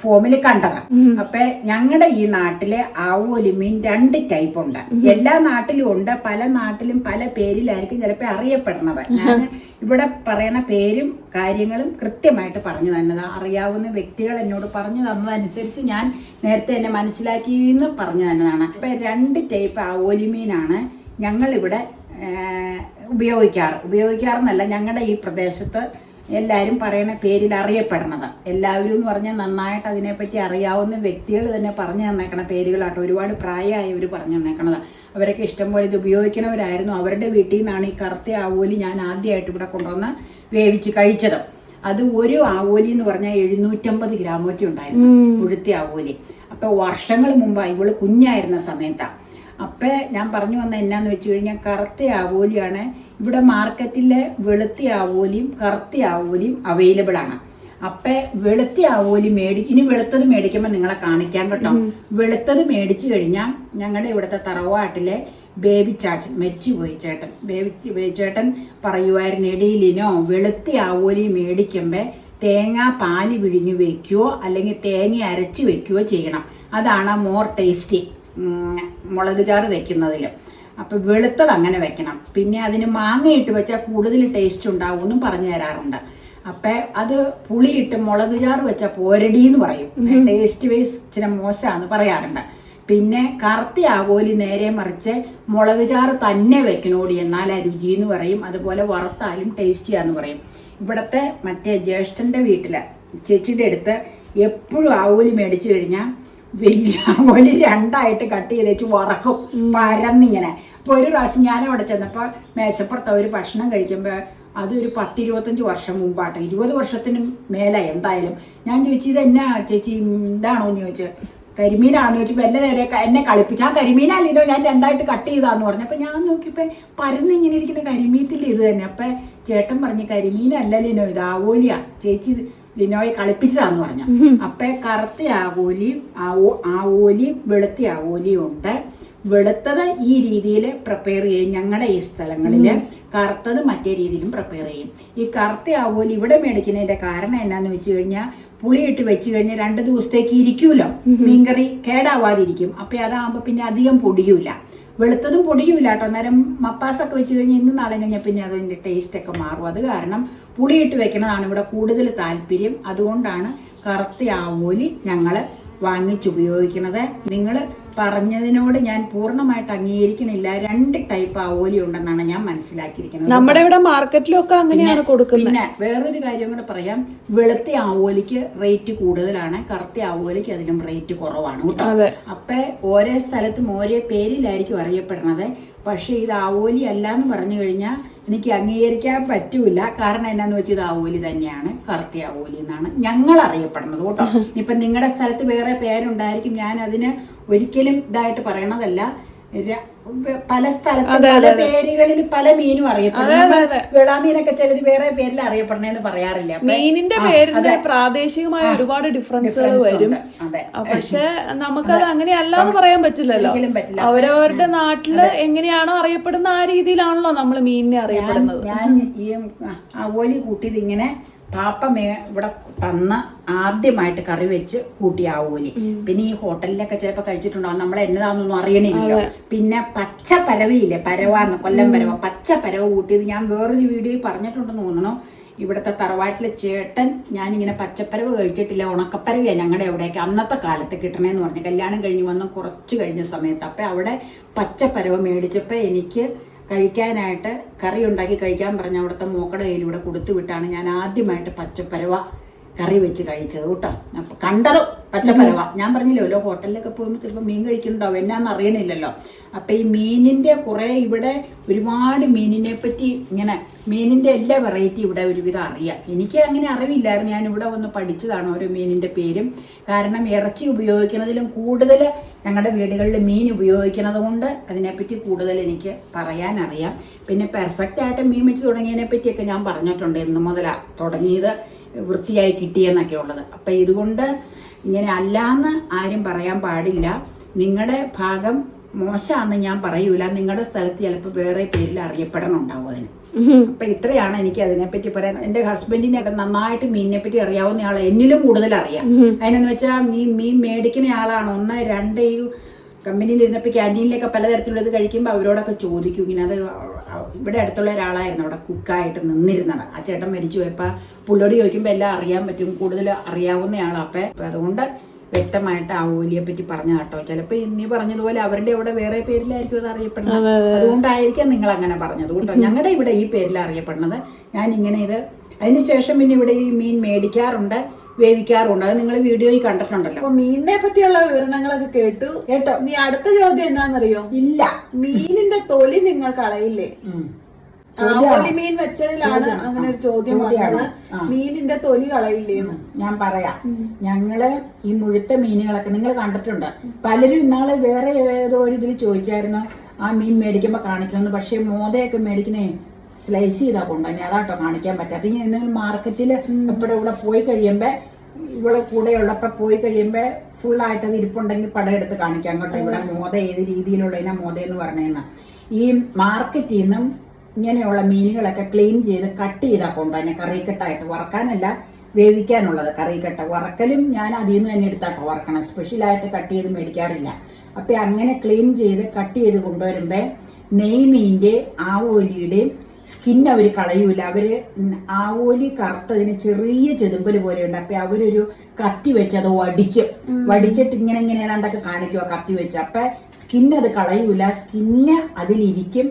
ഫോമിൽ കണ്ടത്. അപ്പൊ ഞങ്ങളുടെ ഈ നാട്ടിലെ ആവോലി മീൻ രണ്ട് ടൈപ്പ് ഉണ്ട്. എല്ലാ നാട്ടിലും ഉണ്ട് പല നാട്ടിലും പല പേരിലായിരിക്കും ചിലപ്പോൾ അറിയപ്പെടുന്നത്. ഞാൻ ഇവിടെ പറയണ പേരും കാര്യങ്ങളും കൃത്യമായിട്ട് പറഞ്ഞു തന്നത്. അറിയാവുന്ന വ്യക്തികൾ എന്നോട് പറഞ്ഞു തന്നതനുസരിച്ച് ഞാൻ നേരത്തെ എന്നെ മനസ്സിലാക്കി എന്ന് പറഞ്ഞു തന്നതാണ്. അപ്പൊ രണ്ട് ടൈപ്പ് ആവോലി മീനാണ് ഞങ്ങളിവിടെ ഉപയോഗിക്കാറ്. ഉപയോഗിക്കാറെന്നല്ല ഞങ്ങളുടെ ഈ പ്രദേശത്ത് എല്ലാവരും പറയണ പേരിൽ അറിയപ്പെടുന്നത്. എല്ലാവരും എന്ന് പറഞ്ഞാൽ നന്നായിട്ട് അതിനെപ്പറ്റി അറിയാവുന്ന വ്യക്തികൾ തന്നെ പറഞ്ഞു തന്നേക്കണ പേരുകളാട്ടോ. ഒരുപാട് പ്രായമായവർ പറഞ്ഞു തന്നേക്കണത്. അവരൊക്കെ ഇഷ്ടംപോലെ ഇത് ഉപയോഗിക്കണവരായിരുന്നു. അവരുടെ വീട്ടിൽ നിന്നാണ് ഈ കറുത്ത ആവോലി ഞാൻ ആദ്യമായിട്ട് ഇവിടെ കൊണ്ടുവന്ന് വേവിച്ച് കഴിച്ചത്. അത് ഒരു ആവോലി എന്ന് പറഞ്ഞാൽ എഴുന്നൂറ്റമ്പത് ഗ്രാമോറ്റി ഉണ്ടായിരുന്നു. ഉഴുത്തി ആവോലി അപ്പോൾ വർഷങ്ങൾ മുമ്പ് ഇവൾ കുഞ്ഞായിരുന്ന സമയത്താണ് അപ്പം ഞാൻ പറഞ്ഞു വന്ന എന്നാന്ന് വെച്ച് കഴിഞ്ഞാൽ കറുത്ത ആവോലിയാണ് ഇവിടെ മാർക്കറ്റിലെ വെളുത്തി ആവോലിയും കറുത്തി ആവോലിയും അവൈലബിൾ ആണ്. അപ്പൊ വെളുത്തി ആവോലി മേടി ഇനി വെളുത്തത് മേടിക്കുമ്പോൾ നിങ്ങളെ കാണിക്കാൻ കേട്ടോ. വെളുത്തത് മേടിച്ചു കഴിഞ്ഞാൽ ഞങ്ങളുടെ ഇവിടുത്തെ തറവാട്ടിലെ ബേബി ചാച്ചൻ മരിച്ചുപോയി ചേട്ടൻ. ബേബി ബേബി ചേട്ടൻ പറയുമായിരുന്നു ഇടയിലിനോ വെളുത്തി ആവോലി മേടിക്കുമ്പോൾ തേങ്ങ പാൽ വിഴിഞ്ഞു വെക്കുകയോ അല്ലെങ്കിൽ തേങ്ങ അരച്ച് വെക്കുകയോ ചെയ്യണം. അതാണ് മോർ ടേസ്റ്റി മുളക് ചാറ് വെക്കുന്നതിൽ അപ്പം വെളുത്തത് അങ്ങനെ വെക്കണം. പിന്നെ അതിന് മാങ്ങയിട്ട് വെച്ചാൽ കൂടുതൽ ടേസ്റ്റ് ഉണ്ടാവും എന്നും പറഞ്ഞു തരാറുണ്ട്. അപ്പം അത് പുളിയിട്ട് മുളക് ചാറ് വെച്ചാൽ പോരടി എന്ന് പറയും ടേസ്റ്റ് വൈസ് ഇച്ചിരി മോശമാണെന്ന് പറയാറുണ്ട്. പിന്നെ കറുത്തി ആകോലി നേരെ മറിച്ച് മുളക് ചാറ് തന്നെ വെക്കണോടി എന്നാൽ ആ രുചി എന്ന് പറയും. അതുപോലെ വറുത്താലും ടേസ്റ്റിയാന്ന് പറയും. ഇവിടുത്തെ മറ്റേ ജ്യേഷ്ഠന്റെ വീട്ടിൽ ചേച്ചിയുടെ അടുത്ത് എപ്പോഴും ആവോലി മേടിച്ചു കഴിഞ്ഞാൽ വലിയ ആവോലി രണ്ടായിട്ട് കട്ട് ചെയ്ത് വെച്ച് വറക്കും. പരന്നിങ്ങനെ. അപ്പോൾ ഒരു പ്രാവശ്യം ഞാൻ അവിടെ ചെന്നപ്പോൾ മേശപ്പുറത്ത് അവർ ഭക്ഷണം കഴിക്കുമ്പോൾ അതൊരു പത്ത് ഇരുപത്തഞ്ച് വർഷം മുമ്പാട്ടോ. ഇരുപത് വർഷത്തിന് മേലെ എന്തായാലും. ഞാൻ ചോദിച്ചു ഇത് എന്നാ ചേച്ചി? എന്താണോ എന്ന് ചോദിച്ചു കരിമീനാണെന്ന് ചോദിച്ചപ്പോൾ എന്നെ നേരെ എന്നെ കളിപ്പിച്ചു. ആ കരിമീനല്ലോ ഞാൻ രണ്ടായിട്ട് കട്ട് ചെയ്താന്ന് പറഞ്ഞു. അപ്പം ഞാൻ നോക്കിയപ്പോൾ പരന്നിങ്ങനെ ഇരിക്കുന്ന കരിമീത്തിന്റെ ഇത് തന്നെ. അപ്പം ചേട്ടൻ പറഞ്ഞ് കരിമീനല്ല ലിനോ ഇത് ആവോലിയ. ചേച്ചി ലിനോയെ കളിപ്പിച്ചതാന്ന് പറഞ്ഞു. അപ്പം കറുത്ത ആവോലിയും ആവോ ആവോലിയും വെളുത്തി ആവോലിയും ഉണ്ട്. വെളുത്തത് ഈ രീതിയിൽ പ്രിപ്പയർ ചെയ്യും ഞങ്ങളുടെ ഈ സ്ഥലങ്ങളിൽ കറുത്തത് മറ്റേ രീതിയിലും പ്രിപ്പയർ ചെയ്യും. ഈ കറുത്ത ആവോലി ഇവിടെ മേടിക്കുന്നതിന്റെ കാരണം എന്നാന്ന് വെച്ച് കഴിഞ്ഞാൽ പുളിയിട്ട് വെച്ച് കഴിഞ്ഞാൽ രണ്ട് ദിവസത്തേക്ക് ഇരിക്കൂലോ? മീൻകറി കേടാവാതിരിക്കും. അപ്പം അതാകുമ്പോൾ പിന്നെ അധികം പൊടിയൂല. വെളുത്തതും പൊടിയൂല കേട്ടോ. അന്നേരം മപ്പാസൊക്കെ വെച്ച് കഴിഞ്ഞാൽ ഇന്ന് നാളെ കഴിഞ്ഞാൽ പിന്നെ അതിന്റെ ടേസ്റ്റ് ഒക്കെ മാറും. അത് കാരണം പുളിയിട്ട് വെക്കുന്നതാണ് ഇവിടെ കൂടുതൽ താല്പര്യം. അതുകൊണ്ടാണ് കറുത്ത ആവോലി ഞങ്ങൾ വാങ്ങിച്ചുപയോഗിക്കുന്നത്. നിങ്ങൾ പറഞ്ഞതിനോട് ഞാൻ പൂർണമായിട്ട് അംഗീകരിക്കുന്നില്ല. രണ്ട് ടൈപ്പ് ആവോലി ഉണ്ടെന്നാണ് ഞാൻ മനസ്സിലാക്കിയിരിക്കുന്നത്. നമ്മുടെ ഇവിടെ മാർക്കറ്റിലൊക്കെ അങ്ങനെയാണ് കൊടുക്കുന്നത്. പിന്നെ വേറൊരു കാര്യം കൂടെ പറയാം. വെളുത്ത ആവോലിക്ക് റേറ്റ് കൂടുതലാണ്. കറുത്ത ആവോലിക്ക് അതിലും റേറ്റ് കുറവാണ് കേട്ടോ. അപ്പൊ ഓരോ സ്ഥലത്തും ഓരോ പേരിലായിരിക്കും അറിയപ്പെടുന്നത്. പക്ഷെ ഇത് ആവോലി അല്ല എന്ന് പറഞ്ഞു കഴിഞ്ഞാൽ എനിക്ക് അംഗീകരിക്കാൻ പറ്റൂല. കാരണം എന്നാന്ന് വെച്ചാൽ ഇത് ആവോലി തന്നെയാണ്. കറുത്തി ആവോലി എന്നാണ് ഞങ്ങൾ അറിയപ്പെടുന്നത് കേട്ടോ ഇനിയിപ്പം നിങ്ങളുടെ സ്ഥലത്ത് വേറെ പേരുണ്ടായിരിക്കും. ഞാൻ അതിന് ഒരിക്കലും ഇതായിട്ട് പറയണതല്ല. പല സ്ഥലത്തും പല പേരുകളിൽ പല മീനും അറിയപ്പെടുന്നു. വിളാമീനൊക്കെ ചിലർ വേറെ പേരിൽ അറിയപ്പെടണെന്ന് പറയാറില്ല. മീനിന്റെ പേരിന്റെ പ്രാദേശികമായ ഒരുപാട് ഡിഫറൻസുകൾ വരും. പക്ഷെ നമുക്കത് അങ്ങനെയല്ല എന്ന് പറയാൻ പറ്റില്ലല്ലോ. അവരവരുടെ നാട്ടിൽ എങ്ങനെയാണോ അറിയപ്പെടുന്ന ആ രീതിയിലാണല്ലോ നമ്മൾ മീനിനെ അറിയപ്പെടുന്നത്. ഞാൻ ഈ ഓലി കൂട്ടിയത് ഇങ്ങനെ പാപ്പ മേ ഇവിടെ തന്ന ആദ്യമായിട്ട് കറി വെച്ച് കൂട്ടിയ ആവൂലി പിന്നെ ഈ ഹോട്ടലിലൊക്കെ ചിലപ്പോ കഴിച്ചിട്ടുണ്ടാവും നമ്മളെ എന്നതാണെന്നൊന്നും അറിയണില്ലല്ലോ. പിന്നെ പച്ച പരവയില്ലേ? പരവാന്ന് കൊല്ലം പരവ. പച്ച പരവ കൂട്ടിയത് ഞാൻ വേറൊരു വീഡിയോയിൽ പറഞ്ഞിട്ടുണ്ടെന്ന് തോന്നണു. ഇവിടുത്തെ തറവാട്ടിലെ ചേട്ടൻ ഞാനിങ്ങനെ പച്ചപ്പരവ് കഴിച്ചിട്ടില്ല. ഉണക്കപ്പരവിയാണ് ഞങ്ങളുടെ എവിടെയൊക്കെ അന്നത്തെ കാലത്ത് കിട്ടണേന്ന് പറഞ്ഞു. കല്യാണം കഴിഞ്ഞ് വന്ന് കുറച്ച് കഴിഞ്ഞ സമയത്ത്. അപ്പം അവിടെ പച്ചപ്പരവ് മേടിച്ചപ്പോൾ എനിക്ക് കഴിക്കാനായിട്ട് കറി ഉണ്ടാക്കി കഴിക്കാൻ പറഞ്ഞ അവിടുത്തെ മോക്കടെ കയ്യിലൂടെ കൊടുത്തു വിട്ടാണ് ഞാൻ ആദ്യമായിട്ട് പച്ചപ്പരവ കറി വെച്ച് കഴിച്ചത് കേട്ടോ. അപ്പൊ കണ്ടത് പച്ചപ്പരവ ഞാൻ പറഞ്ഞില്ലല്ലോ ഹോട്ടലിലൊക്കെ പോകുമ്പോൾ ചിലപ്പോൾ മീൻ കഴിക്കുന്നുണ്ടാവും. എന്നാന്ന് അറിയണില്ലല്ലോ. അപ്പൊ ഈ മീനിന്റെ കുറെ ഇവിടെ ഒരുപാട് മീനിനെ പറ്റി ഇങ്ങനെ മീനിന്റെ എല്ലാ വെറൈറ്റി ഇവിടെ ഒരുവിധം അറിയാം. എനിക്ക് അങ്ങനെ അറിവില്ലായിരുന്നു. ഞാൻ ഇവിടെ വന്ന് പഠിച്ചതാണ് ഓരോ മീനിന്റെ പേരും. കാരണം ഇറച്ചി ഉപയോഗിക്കുന്നതിലും കൂടുതൽ ഞങ്ങളുടെ വീടുകളിൽ മീൻ ഉപയോഗിക്കുന്നത് കൊണ്ട് അതിനെപ്പറ്റി കൂടുതൽ എനിക്ക് പറയാനറിയാം പിന്നെ പെർഫെക്റ്റ് ആയിട്ട് മീൻ വെച്ച് തുടങ്ങിയതിനെ പറ്റിയൊക്കെ ഞാൻ പറഞ്ഞിട്ടുണ്ട് ഇന്ന് മുതലാണ് തുടങ്ങിയത്. വൃത്തിയായി കിട്ടിയെന്നൊക്കെ ഉള്ളത്. അപ്പം ഇതുകൊണ്ട് ഇങ്ങനെ അല്ലാന്ന് ആരും പറയാൻ പാടില്ല. നിങ്ങളുടെ ഭാഗം മോശമാണെന്ന് ഞാൻ പറയൂല. നിങ്ങളുടെ സ്ഥലത്ത് ചിലപ്പോൾ വേറെ പേരിൽ അറിയപ്പെടണുണ്ടാവും അതിന്. അപ്പൊ ഇത്രയാണ് എനിക്ക് അതിനെപ്പറ്റി പറയാൻ എന്റെ ഹസ്ബൻഡിനെ നന്നായിട്ട് മീനിനെ പറ്റി അറിയാവുന്ന ആൾ എന്നിലും കൂടുതൽ അറിയാം. അതിനെന്ന് വെച്ചാൽ ഈ മീൻ മേടിക്കുന്ന ആളാണ്. ഒന്ന് രണ്ട് ഈ കമ്പനിയിൽ ഇരുന്നപ്പോൾ ക്യാന്റീനിലൊക്കെ പലതരത്തിലുള്ളത് കഴിക്കുമ്പോൾ അവരോടൊക്കെ ചോദിക്കും. ഇങ്ങനെ അത് ഇവിടെ അടുത്തുള്ള ഒരാളായിരുന്നു അവിടെ കുക്കായിട്ട് നിന്നിരുന്നത്. ആ ചേട്ടൻ മരിച്ചു പോയപ്പോൾ പുള്ളോട് ചോദിക്കുമ്പോൾ എല്ലാം അറിയാൻ പറ്റും കൂടുതൽ അറിയാവുന്ന ആളാണ് അപ്പം അപ്പം അതുകൊണ്ട് വ്യക്തമായിട്ട് ആ ഓലിയെ പറ്റി പറഞ്ഞ കേട്ടോ. ചിലപ്പോൾ ഇനി പറഞ്ഞതുപോലെ അവരുടെ അവിടെ വേറെ പേരിലായിരിക്കും അത് അറിയപ്പെടുന്നത്. അതുകൊണ്ടായിരിക്കാം നിങ്ങൾ അങ്ങനെ പറഞ്ഞത് കേട്ടോ. ഞങ്ങളുടെ ഇവിടെ ഈ പേരിൽ അറിയപ്പെടുന്നത്. ഞാൻ ഇങ്ങനെ ഇത് അതിനുശേഷം പിന്നെ ഇവിടെ ഈ മീൻ മേടിക്കാറുണ്ട്. വേവിക്കാറുണ്ട്. അത് നിങ്ങൾ വീഡിയോയിൽ കണ്ടിട്ടുണ്ടല്ലോ. അപ്പൊ മീനിനെ പറ്റിയുള്ള വിവരണങ്ങളൊക്കെ കേട്ടു. കേട്ടോ നീ അടുത്ത ചോദ്യം എന്താണെന്നറിയോ? ഇല്ല. മീനിന്റെ തൊലി നിങ്ങൾ കളയില്ലേ? ഉം. മീൻ വെച്ചതിലാണ് അങ്ങനെ ഒരു ചോദ്യം. വന്നത്. മീനിന്റെ തൊലി കളയില്ലേന്ന് ഞാൻ പറയാം. ഞങ്ങൾ ഈ മുഴുത്ത മീനുകളൊക്കെ നിങ്ങൾ കണ്ടിട്ടുണ്ട്. പലരും ഇന്നാൾ വേറെ ഏതോ ഒരു ഇതിൽ ചോദിച്ചായിരുന്നു ആ മീൻ മേടിക്കുമ്പോ കാണിക്കണമെന്ന് പക്ഷെ മോതയൊക്കെ മേടിക്കണേ സ്ലൈസ് ചെയ്താൽ കൊണ്ടുതന്നെ അതാട്ടോ കാണിക്കാൻ പറ്റാത്ത ഇനി മാർക്കറ്റിൽ ഇപ്പോഴും ഇവിടെ പോയി കഴിയുമ്പോൾ ഇവിടെ കൂടെ ഉള്ളപ്പോൾ പോയി കഴിയുമ്പോൾ ഫുൾ ആയിട്ട് അത് ഇരിപ്പുണ്ടെങ്കിൽ പടം എടുത്ത് കാണിക്കാം കേട്ടോ. ഇവിടെ മോദ ഏത് രീതിയിലുള്ളതിനാ മോദ എന്ന് പറഞ്ഞതെന്ന് ഈ മാർക്കറ്റിൽ നിന്നും ഇങ്ങനെയുള്ള മീനുകളൊക്കെ ക്ലീൻ ചെയ്ത് കട്ട് ചെയ്താൽ കൊണ്ടുതന്നെ കറിക്കെട്ടായിട്ട് വറക്കാനല്ല വേവിക്കാനുള്ളത് കറിക്കട്ട. വറക്കലും ഞാൻ അതിൽ നിന്ന് തന്നെ എടുത്താട്ടോ വറക്കണം. സ്പെഷ്യലായിട്ട് കട്ട് ചെയ്ത് മേടിക്കാറില്ല. അപ്പം അങ്ങനെ ക്ലീൻ ചെയ്ത് കട്ട് ചെയ്ത് കൊണ്ടുവരുമ്പോൾ നെയ്മീന്റെ ആവോലിയുടെയും സ്കിൻ അവർ കളയൂല. അവർ ആവോലി കറുത്തതിന് ചെറിയ ചെതുമ്പൽ പോലെയുണ്ട് അപ്പൊ അവരൊരു കത്തി വെച്ച് അത് വടിക്കും. വടിച്ചിട്ട് ഇങ്ങനെ ഇങ്ങനെ ഏതാണ്ടൊക്കെ കാണിക്കുക കത്തി വെച്ച്. അപ്പൊ സ്കിൻ അത് കളയൂല. സ്കിന്ന് അതിലിരിക്കും.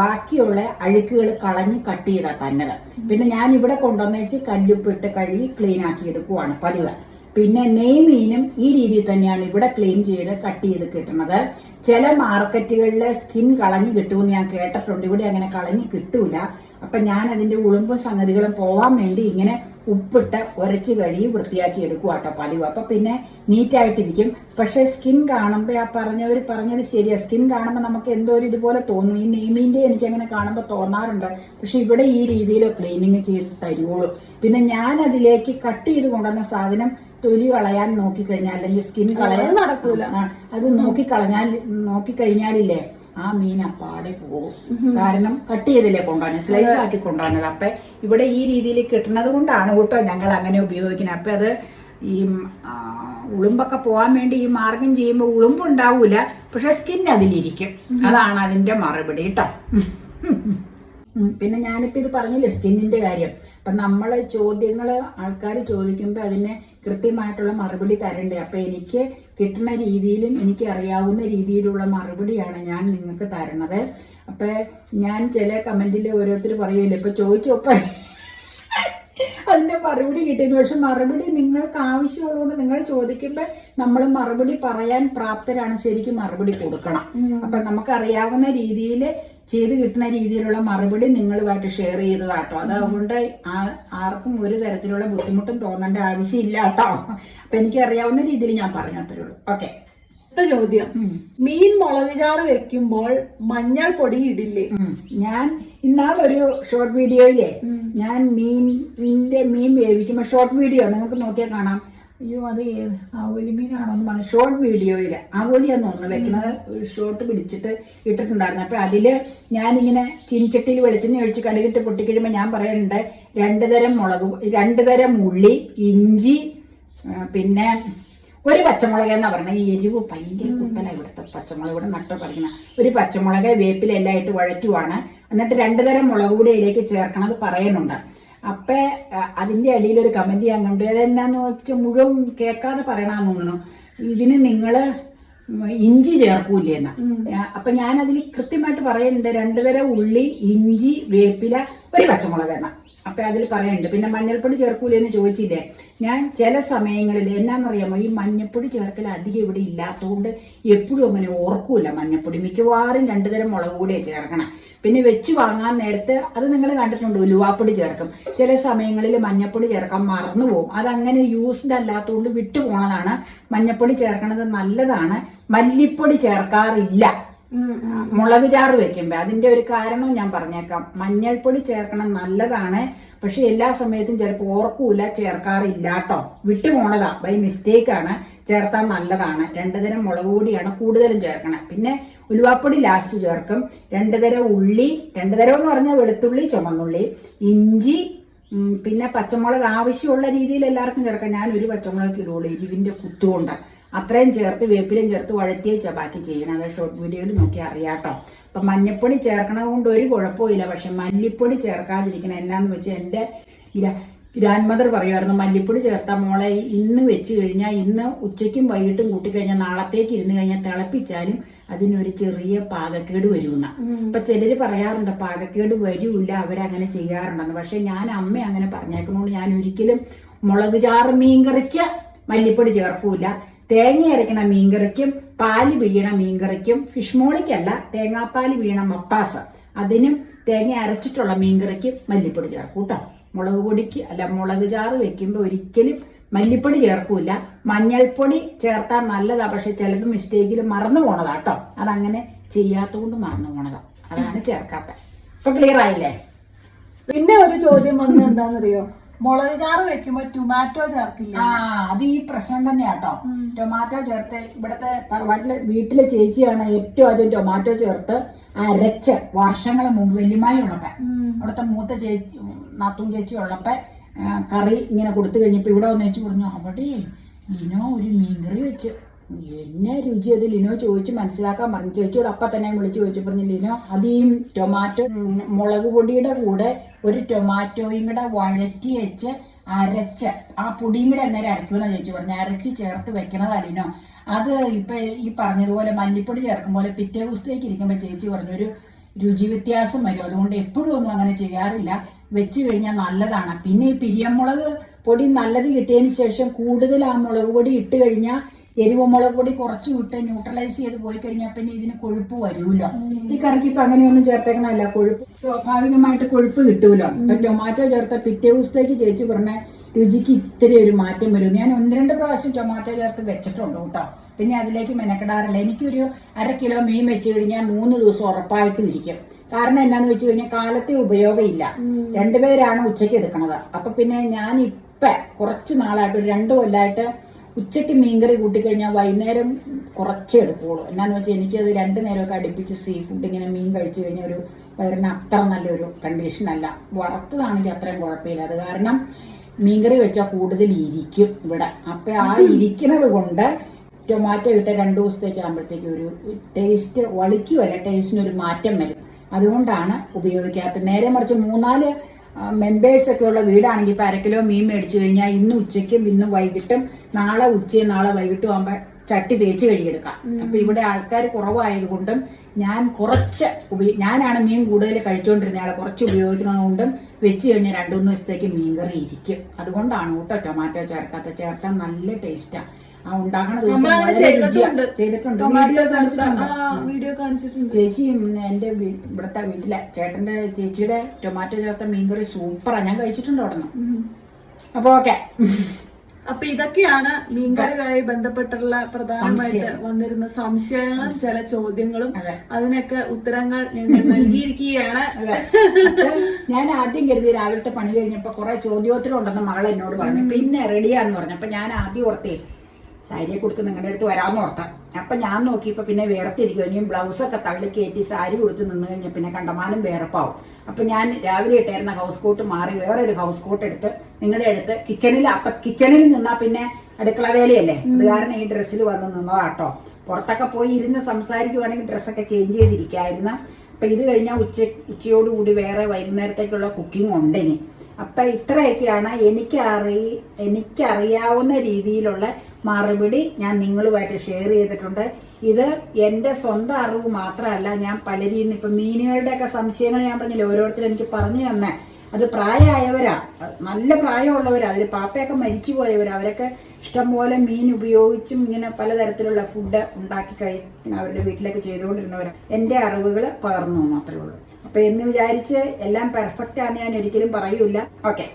ബാക്കിയുള്ള അഴുക്കുകൾ കളഞ്ഞ് കട്ട് ചെയ്താ തന്നത്. പിന്നെ ഞാൻ ഇവിടെ കൊണ്ടുവന്നേച്ച് കല്ലുപ്പിട്ട് കഴുകി ക്ലീൻ ആക്കി എടുക്കുവാണ് പതിവ്. പിന്നെ നെയ്മീനും ഈ രീതിയിൽ തന്നെയാണ് ഇവിടെ ക്ലീൻ ചെയ്ത് കട്ട് ചെയ്ത് കിട്ടുന്നത്. ചില മാർക്കറ്റുകളിലെ സ്കിൻ കളഞ്ഞ് കിട്ടുമെന്ന് ഞാൻ കേട്ടിട്ടുണ്ട്. ഇവിടെ അങ്ങനെ കളഞ്ഞു കിട്ടൂല. അപ്പൊ ഞാൻ അതിന്റെ ഉളുമ്പും സംഗതികളും പോകാൻ വേണ്ടി ഇങ്ങനെ ഉപ്പിട്ട് ഉരച്ച് കഴുകി വൃത്തിയാക്കി എടുക്കുക കേട്ടോ പതിവ്. അപ്പൊ പിന്നെ നീറ്റായിട്ടിരിക്കും പക്ഷേ സ്കിൻ കാണുമ്പോൾ ആ പറഞ്ഞവർ പറഞ്ഞത് ശരിയാ. സ്കിൻ കാണുമ്പോൾ നമുക്ക് എന്തോ ഒരു ഇതുപോലെ തോന്നും. ഈ നെയ്മീന്റെ എനിക്ക് അങ്ങനെ കാണുമ്പോൾ തോന്നാറുണ്ട്. പക്ഷെ ഇവിടെ ഈ രീതിയിൽ ക്ലീനിങ് ചെയ്ത് തരുവുള്ളൂ. പിന്നെ ഞാൻ അതിലേക്ക് കട്ട് ചെയ്ത് കൊണ്ടുവന്ന സാധനം തൊലി കളയാൻ നോക്കിക്കഴിഞ്ഞാൽ അല്ലെങ്കിൽ സ്കിൻ കളയാൻ അത് നടക്കൂല. കളഞ്ഞാൽ അത് നോക്കിക്കളഞ്ഞാൽ നോക്കിക്കഴിഞ്ഞാലില്ലേ ആ മീൻ അപ്പാടെ പോകും. കാരണം കട്ട് ചെയ്തില്ലേ കൊണ്ടുവന്നത് സ്ലൈസ് ആക്കി കൊണ്ടുവന്നത്. അപ്പൊ ഇവിടെ ഈ രീതിയിൽ കിട്ടുന്നത് കൊണ്ടാണ് കേട്ടോ ഞങ്ങൾ അങ്ങനെ ഉപയോഗിക്കുന്നത്. അപ്പൊ അത് ഈ ഉളുമ്പൊക്കെ പോകാൻ വേണ്ടി ഈ മാർഗം ചെയ്യുമ്പോൾ ഉളുമ്പ് ഉണ്ടാവൂല പക്ഷെ സ്കിൻ അതിലിരിക്കും. അതാണ് അതിന്റെ മറുപടി കേട്ടോ പിന്നെ ഞാനിപ്പോൾ ഇത് പറഞ്ഞില്ലേ സ്കിന്നിന്റെ കാര്യം. അപ്പം നമ്മൾ ചോദ്യങ്ങൾ ആൾക്കാർ ചോദിക്കുമ്പോൾ അതിന് കൃത്യമായിട്ടുള്ള മറുപടി തരണ്ടേ. അപ്പം എനിക്ക് കിട്ടുന്ന രീതിയിലും എനിക്ക് അറിയാവുന്ന രീതിയിലുള്ള മറുപടിയാണ് ഞാൻ നിങ്ങൾക്ക് തരണത്. അപ്പം ഞാൻ ചില കമന്റിൽ ഓരോരുത്തർ പറയുമല്ലോ ഇപ്പം ചോദിച്ചപ്പോൾ അതിന്റെ മറുപടി കിട്ടിയെന്ന്. പക്ഷെ മറുപടി നിങ്ങൾക്ക് ആവശ്യമുള്ളതുകൊണ്ട് നിങ്ങൾ ചോദിക്കുമ്പോൾ നമ്മൾ മറുപടി പറയാൻ പ്രാപ്തരാണ്. ശരിക്കും മറുപടി കൊടുക്കണം. അപ്പൊ നമുക്കറിയാവുന്ന രീതിയിൽ ചെയ്ത് കിട്ടുന്ന രീതിയിലുള്ള മറുപടി നിങ്ങളുമായിട്ട് ഷെയർ ചെയ്തതാട്ടോ. അതുകൊണ്ട് ആ- ആർക്കും ഒരു തരത്തിലുള്ള ബുദ്ധിമുട്ടും തോന്നേണ്ട ആവശ്യമില്ല കേട്ടോ. അപ്പൊ എനിക്ക് അറിയാവുന്ന രീതിയിൽ ഞാൻ പറഞ്ഞു തരുള്ളൂ ഓക്കെ അടുത്ത ചോദ്യം. മീൻ മുളക് ചാറ് വെക്കുമ്പോൾ മഞ്ഞൾ പൊടി ഇടില്ലേ? ഞാൻ ഇന്നാളൊരു ഷോർട്ട് വീഡിയോയിലെ ഞാൻ മീനിന്റെ മീൻ വേവിക്കുമ്പോൾ ഷോർട്ട് വീഡിയോ നിങ്ങൾക്ക് നോക്കിയാൽ കാണാം. അയ്യോ അത് ഏത് ആവോലി മീനാണോ എന്ന് പറഞ്ഞു ഷോർട്ട് വീഡിയോയിൽ ആവോലിയാന്ന് തോന്നുന്നു വെക്കുന്നത്. ഷോർട്ട് പിടിച്ചിട്ട് ഇട്ടിട്ടുണ്ടായിരുന്നു. അപ്പം അതിൽ ഞാനിങ്ങനെ ചിൻചട്ടിയിൽ വെളിച്ചെണ്ണ ഒഴിച്ച് കടുകിട്ട് പൊട്ടിക്കഴിയുമ്പോൾ ഞാൻ പറയുന്നുണ്ട് രണ്ട് തരം മുളക് രണ്ട് തരം ഉള്ളി ഇഞ്ചി പിന്നെ ഒരു പച്ചമുളക് എന്നാ പറഞ്ഞത്. ഈ എരിവ് ഭയങ്കര കുത്തല ഇവിടുത്തെ പച്ചമുളക്. ഇവിടെ നട്ടോ പറിക്കണം. ഒരു പച്ചമുളക് വേപ്പിലെല്ലാം ഇട്ട് വഴറ്റുവാണ്. എന്നിട്ട് രണ്ട് തരം മുളക് കൂടി അതിലേക്ക് ചേർക്കണത് പറയുന്നുണ്ട് അപ്പൊ അതിന്റെ അടിയിൽ ഒരു കമന്റ് ചെയ്യാൻ കണ്ടു. അതെന്നാന്ന് വെച്ചാൽ മുഴുവൻ കേൾക്കാതെ പറയണമെന്ന് തോന്നുന്നു. ഇതിന് നിങ്ങൾ ഇഞ്ചി ചേർക്കൂലേ എന്നാ. അപ്പൊ ഞാൻ അതിൽ കൃത്യമായിട്ട് പറയുന്നുണ്ട് രണ്ടു തരം ഉള്ളി ഇഞ്ചി വേപ്പില ഒരു പച്ചമുളക് എണ്ണ. അപ്പൊ അതിൽ പറയുന്നുണ്ട് പിന്നെ മഞ്ഞൾപ്പൊടി ചേർക്കൂലേ എന്ന് ചോദിച്ചില്ലേ. ഞാൻ ചില സമയങ്ങളിൽ എന്നാന്നറിയാമോ ഈ മഞ്ഞൾപ്പൊടി ചേർക്കൽ അധികം ഇവിടെ ഇല്ലാത്തതുകൊണ്ട് എപ്പോഴും അങ്ങനെ ഓർക്കൂല മഞ്ഞൾപ്പൊടി മിക്കവാറും രണ്ടു തരം മുളക് കൂടിയേ ചേർക്കണം. പിന്നെ വെച്ച് വാങ്ങാൻ നേരത്തെ അത് നിങ്ങൾ കണ്ടിട്ടുണ്ട്? ഉലുവാപ്പൊടി ചേർക്കും. ചില സമയങ്ങളിൽ മഞ്ഞപ്പൊടി ചേർക്കാൻ മറന്നു പോകും. അതങ്ങനെ യൂസ്ഡ് അല്ലാത്തതുകൊണ്ട് വിട്ടു പോണതാണ് മഞ്ഞപ്പൊടി ചേർക്കണത് നല്ലതാണ്. മല്ലിപ്പൊടി ചേർക്കാറില്ല. മുളക് ചാറ് വെക്കുമ്പോൾ അതിന്റെ ഒരു കാരണം ഞാൻ പറഞ്ഞേക്കാം. മഞ്ഞൾപ്പൊടി ചേർക്കണം നല്ലതാണ്. പക്ഷെ എല്ലാ സമയത്തും ചിലപ്പോൾ ഓർക്കൂല ചേർക്കാറില്ല കേട്ടോ വിട്ടു പോണതാ ബൈ മിസ്റ്റേക്ക് ആണ്. ചേർത്താൻ നല്ലതാണ്. രണ്ടു തരം മുളക് പൊടിയാണ് കൂടുതലും ചേർക്കണം. പിന്നെ ഉലുവാപ്പൊടി ലാസ്റ്റ് ചേർക്കും. രണ്ടു തരം ഉള്ളി രണ്ടു തരം എന്ന് പറഞ്ഞാൽ വെളുത്തുള്ളി ചുമന്നുള്ളി ഇഞ്ചി പിന്നെ പച്ചമുളക് ആവശ്യമുള്ള രീതിയിൽ എല്ലാവർക്കും ചേർക്കാം. ഞാൻ ഒരു പച്ചമുളക് ഇടുള്ളൂ എരിവിന്റെ കുത്തുകൊണ്ട്. അത്രയും ചേർത്ത് വേപ്പിലും ചേർത്ത് വഴറ്റിയ ചപ്പാത്തി ചെയ്യണം. അത് ഷോർട്ട് വീഡിയോയിൽ നോക്കി അറിയാട്ടോ അപ്പൊ മഞ്ഞപ്പൊടി ചേർക്കണത് കൊണ്ട് ഒരു കുഴപ്പമില്ല പക്ഷെ മല്ലിപ്പൊടി ചേർക്കാതിരിക്കണം. എന്നാന്ന് വെച്ചാൽ എന്റെ ഗ്രാൻഡ് മദർ പറയുമായിരുന്നു മല്ലിപ്പൊടി ചേർത്ത മോളെ ഇന്ന് വെച്ച് കഴിഞ്ഞാൽ ഇന്ന് ഉച്ചയ്ക്കും വൈകിട്ടും കൂട്ടിക്കഴിഞ്ഞാൽ നാളത്തേക്ക് ഇരുന്ന് കഴിഞ്ഞാൽ തിളപ്പിച്ചാലും അതിനൊരു ചെറിയ പാകക്കേട് വരുമെന്ന. ഇപ്പൊ ചിലര് പറയാറുണ്ട് പാകക്കേട് വരൂല്ല അവരങ്ങനെ ചെയ്യാറുണ്ടെന്ന്. പക്ഷെ ഞാൻ അമ്മ അങ്ങനെ പറഞ്ഞേക്കുന്നതുകൊണ്ട് ഞാൻ ഒരിക്കലും മുളക് ചാറ് മീൻ കറിക്ക് മല്ലിപ്പൊടി ചേർക്കൂല. തേങ്ങ അരക്കണ മീൻകറിക്കും പാൽ പിഴിയണ മീൻകറിക്കും ഫിഷ് മോളിക്കല്ല തേങ്ങാപ്പാൽ പിഴിയണ മപ്പാസ. അതിനും തേങ്ങ അരച്ചിട്ടുള്ള മീൻകറിക്ക് മല്ലിപ്പൊടി ചേർക്കും കേട്ടോ. മുളക് പൊടിക്ക് അല്ല മുളക് ചാറ് വെക്കുമ്പോൾ ഒരിക്കലും മല്ലിപ്പൊടി ചേർക്കൂല. മഞ്ഞൾപ്പൊടി ചേർത്താൽ നല്ലതാ പക്ഷെ ചിലപ്പോൾ മിസ്റ്റേക്കിൽ മറന്നു പോണതാ കേട്ടോ. അതങ്ങനെ ചെയ്യാത്തതുകൊണ്ട് മറന്നു പോണതാ. അതാണ് ചേർക്കാത്ത. ഇപ്പൊ ക്ലിയർ ആയില്ലേ? പിന്നെ ഒരു ചോദ്യം വന്ന് എന്താണെന്നറിയോ മുളക് ചാറ് വെക്കുമ്പോ ടൊമാറ്റോ ചേർക്കില്ല? ആ അത് ഈ പ്രശ്നം തന്നെയാട്ടോ. ടൊമാറ്റോ ചേർത്ത് ഇവിടുത്തെ തറവാട്ടിൽ വീട്ടിലെ ചേച്ചിയാണ് ഏറ്റവും ആദ്യം ടൊമാറ്റോ ചേർത്ത് അരച്ച് വർഷങ്ങൾ മുമ്പ് വലിയമായി ഉള്ളപ്പോ. അവിടുത്തെ മൂത്ത ചേച്ചി നാത്തൂൻ ചേച്ചി ഉള്ളപ്പോ കറി ഇങ്ങനെ കൊടുത്തു കഴിഞ്ഞപ്പോ ഇവിടെ വന്ന് വെച്ച് പറഞ്ഞു അവിടെ ലിനോ ഒരു മീൻകറി വെച്ച്. എന്നെ രുചി അത് ലിനോ ചോദിച്ച് മനസ്സിലാക്കാൻ പറഞ്ഞു. ചേച്ചിയോട് അപ്പൊ തന്നെ വിളിച്ച് ചോദിച്ചു. പറഞ്ഞു ലിനോ അത് ടൊമാറ്റോ മുളക് പൊടിയുടെ കൂടെ ഒരു ടൊമാറ്റോയും കൂടെ വഴറ്റി വെച്ച് അരച്ച് ആ പൊടിയും കൂടെ അന്നേരം അരക്കുമെന്നാ ചേച്ചി പറഞ്ഞു അരച്ച് ചേർത്ത് വെക്കണതാണ് ലിനോ. അത് ഇപ്പൊ ഈ പറഞ്ഞതുപോലെ മല്ലിപ്പൊടി ചേർക്കും പോലെ പിറ്റേ ദിവസത്തേക്ക് ഇരിക്കുമ്പോൾ ചേച്ചി പറഞ്ഞൊരു രുചി വ്യത്യാസം വരും. അതുകൊണ്ട് എപ്പോഴും ഒന്നും അങ്ങനെ ചെയ്യാറില്ല. വെച്ച് കഴിഞ്ഞാൽ നല്ലതാണ്. പിന്നെ ഈ പിരിയമുളക് പൊടി നല്ലത് കിട്ടിയതിന് ശേഷം കൂടുതൽ ആ മുളക് പൊടി ഇട്ട് കഴിഞ്ഞാൽ എരിവ് മുളക് പൊടി കുറച്ച് വിട്ട് ന്യൂട്രലൈസ് ചെയ്ത് പോയി കഴിഞ്ഞാൽ പിന്നെ ഇതിന് കൊഴുപ്പ് വരൂല. ഈ കറിക്ക് ഇപ്പൊ അങ്ങനെയൊന്നും ചേർത്തേക്കണല്ല. കൊഴുപ്പ് സ്വാഭാവികമായിട്ട് കൊഴുപ്പ് കിട്ടൂലോ. ഇപ്പൊ ടൊമാറ്റോ ചേർത്ത പിറ്റേ ദിവസത്തേക്ക് ചേച്ചി പറഞ്ഞ രുചിക്ക് ഇത്തിരി ഒരു മാറ്റം വരും. ഞാൻ ഒന്ന് രണ്ട് പ്രാവശ്യം ടൊമാറ്റോ ചേർത്ത് വെച്ചിട്ടുണ്ട് കേട്ടോ. പിന്നെ അതിലേക്ക് മെനക്കെടാറില്ല. എനിക്കൊരു അര കിലോ മീൻ വെച്ച് കഴിഞ്ഞാൽ മൂന്ന് ദിവസം ഉറപ്പായിട്ടും ഇരിക്കും. കാരണം എന്നാന്ന് വെച്ച് കഴിഞ്ഞാൽ കാലത്തെ ഉപയോഗമില്ല. രണ്ടുപേരാണ് ഉച്ചയ്ക്ക് എടുക്കുന്നത് അപ്പൊ പിന്നെ ഞാൻ ഇപ്പൊ കുറച്ച് നാളായിട്ട് ഒരു രണ്ട് കൊല്ലമായിട്ട് ഉച്ചയ്ക്ക് മീൻകറി കൂട്ടിക്കഴിഞ്ഞാൽ വൈകുന്നേരം കുറച്ചേ എടുക്കുകയുള്ളൂ എന്നാന്ന് വെച്ചാൽ എനിക്കത് രണ്ട് നേരമൊക്കെ അടുപ്പിച്ച് സീ ഫുഡ് ഇങ്ങനെ മീൻ കഴിച്ചു കഴിഞ്ഞാൽ ഒരു വയറിന് അത്ര നല്ലൊരു കണ്ടീഷനല്ല വറുത്തതാണെങ്കിൽ അത്രയും കുഴപ്പമില്ല. അത് കാരണം മീൻകറി വെച്ചാൽ കൂടുതൽ ഇരിക്കും ഇവിടെ. അപ്പൊ ആ ഇരിക്കുന്നത് കൊണ്ട് ടൊമാറ്റോ ഇട്ട രണ്ട് ദിവസത്തേക്ക് ആകുമ്പോഴത്തേക്ക് ഒരു ടേസ്റ്റ് വളിക്കുമല്ല ടേസ്റ്റിന് ഒരു മാറ്റം വരും. അതുകൊണ്ടാണ് ഉപയോഗിക്കാത്തത്. നേരെ മറിച്ച് മൂന്നാൽ മെമ്പേഴ്സ് ഒക്കെ ഉള്ള വീടാണെങ്കിൽ ഇപ്പൊ അരക്കിലോ മീൻ മേടിച്ചു കഴിഞ്ഞാൽ ഇന്ന് ഉച്ചയ്ക്കും ഇന്ന് വൈകിട്ടും നാളെ ഉച്ചയും നാളെ വൈകിട്ടും ആകുമ്പോൾ ചട്ടി തേച്ച് കഴുകിയെടുക്കാം. അപ്പൊ ഇവിടെ ആൾക്കാർ കുറവായതുകൊണ്ടും ഞാൻ കുറച്ച് ഉപയോഗ ഞാനാണ് മീൻ കൂടുതൽ കഴിച്ചുകൊണ്ടിരുന്ന ആളെ കുറച്ച് ഉപയോഗിക്കുന്നതുകൊണ്ടും വെച്ച് കഴിഞ്ഞാൽ രണ്ടു മൂന്ന് ദിവസത്തേക്ക് മീൻകറി ഇരിക്കും. അതുകൊണ്ടാണ് കേട്ടോ ടൊമാറ്റോ ചേർക്കാത്ത ചേർത്താൽ നല്ല ടേസ്റ്റാ ആ ഉണ്ടാക്കണ ദിവസം വളരെ. ചെയ്തിട്ടുണ്ട്. വീഡിയോ കാണിച്ചിട്ടുണ്ട്. വീഡിയോ കാണിച്ചിട്ടുണ്ട്. ചേച്ചി എന്റെ വീ- ഇവിടുത്തെ വീട്ടിലെ ചേട്ടന്റെ ചേച്ചിയുടെ ടൊമാറ്റോ ചേർത്ത മീൻകറി സൂപ്പറാ ഞാൻ കഴിച്ചിട്ടുണ്ട് അവിടെ ഉം. അപ്പൊ ഓക്കെ അപ്പൊ ഇതൊക്കെയാണ് മീൻകറിയുമായി ബന്ധപ്പെട്ടുള്ള പ്രധാനമായിട്ട് സംശയം. വന്നിരുന്ന സംശയങ്ങളും ചില ചോദ്യങ്ങളും. അതെ. അതിനൊക്കെ ഉത്തരങ്ങൾ ഞങ്ങൾ നൽകിയിരിക്കുകയാണ്. ഞാൻ ആദ്യം കരുതി രാവിലത്തെ പണി കഴിഞ്ഞപ്പോ കുറെ ചോദ്യോത്തരം ഉണ്ടെന്ന് മകൾ എന്നോട് പറഞ്ഞു. പിന്നെ റെഡിയാന്ന് പറഞ്ഞു. അപ്പൊ ഞാൻ ആദ്യം ഓർത്തേ സാരിയെ കൊടുത്ത് നിങ്ങളുടെ അടുത്ത് വരാമെന്ന് ഓർത്താം. അപ്പം ഞാൻ നോക്കിയപ്പോൾ പിന്നെ വേർത്തിരിക്കും ഇനിയും ബ്ലൗസൊക്കെ തള്ളി കയറ്റി സാരി കൊടുത്ത് നിന്ന് കഴിഞ്ഞാൽ പിന്നെ കണ്ടമാനം വേർപ്പാവും അപ്പം ഞാൻ രാവിലെ ഇട്ടായിരുന്ന ഹൗസ് കോട്ട് മാറി വേറൊരു ഹൗസ് കോട്ട് എടുത്ത് നിങ്ങളുടെ അടുത്ത് കിച്ചണിൽ അപ്പം കിച്ചണിൽ നിന്നാൽ പിന്നെ അടുക്കള വേലയല്ലേ? അത് കാരണം ഈ ഡ്രസ്സിൽ വന്ന് നിന്നതാട്ടോ. പുറത്തൊക്കെ പോയി ഇരുന്ന് സംസാരിക്കുവാണെങ്കിൽ ഡ്രസ്സൊക്കെ ചേഞ്ച് ചെയ്തിരിക്കായിരുന്നു. അപ്പം ഇത് കഴിഞ്ഞാൽ ഉച്ച ഉച്ചയോടുകൂടി വേറെ വൈകുന്നേരത്തേക്കുള്ള കുക്കിംഗ് ഉണ്ട് ഇനി. അപ്പൊ ഇത്രയൊക്കെയാണ് എനിക്ക് അറി എനിക്കറിയാവുന്ന രീതിയിലുള്ള മറുപടി ഞാൻ നിങ്ങളുമായിട്ട് ഷെയർ ചെയ്തിട്ടുണ്ട്. ഇത് എന്റെ സ്വന്തം അറിവ് മാത്രമല്ല ഞാൻ പലരിൽ നിന്ന് ഇപ്പം മീനുകളുടെയൊക്കെ സംശയങ്ങൾ ഞാൻ പറഞ്ഞില്ല ഓരോരുത്തരും എനിക്ക് പറഞ്ഞു തന്നെ. അത് പ്രായമായവരാ നല്ല പ്രായമുള്ളവരാ അതിൽ പാപ്പയൊക്കെ മരിച്ചു പോയവരാ അവരൊക്കെ ഇഷ്ടംപോലെ മീൻ ഉപയോഗിച്ചും ഇങ്ങനെ പലതരത്തിലുള്ള ഫുഡ് ഉണ്ടാക്കി കഴി അവരുടെ വീട്ടിലൊക്കെ ചെയ്തുകൊണ്ടിരുന്നവരാ. എന്റെ അറിവുകൾ പകർന്നു മാത്രമേ ഉള്ളൂ. അപ്പൊ എന്ന് വിചാരിച്ച് എല്ലാം പെർഫെക്റ്റ് ആണ് ഞാൻ ഒരിക്കലും പറയൂല ഓക്കെ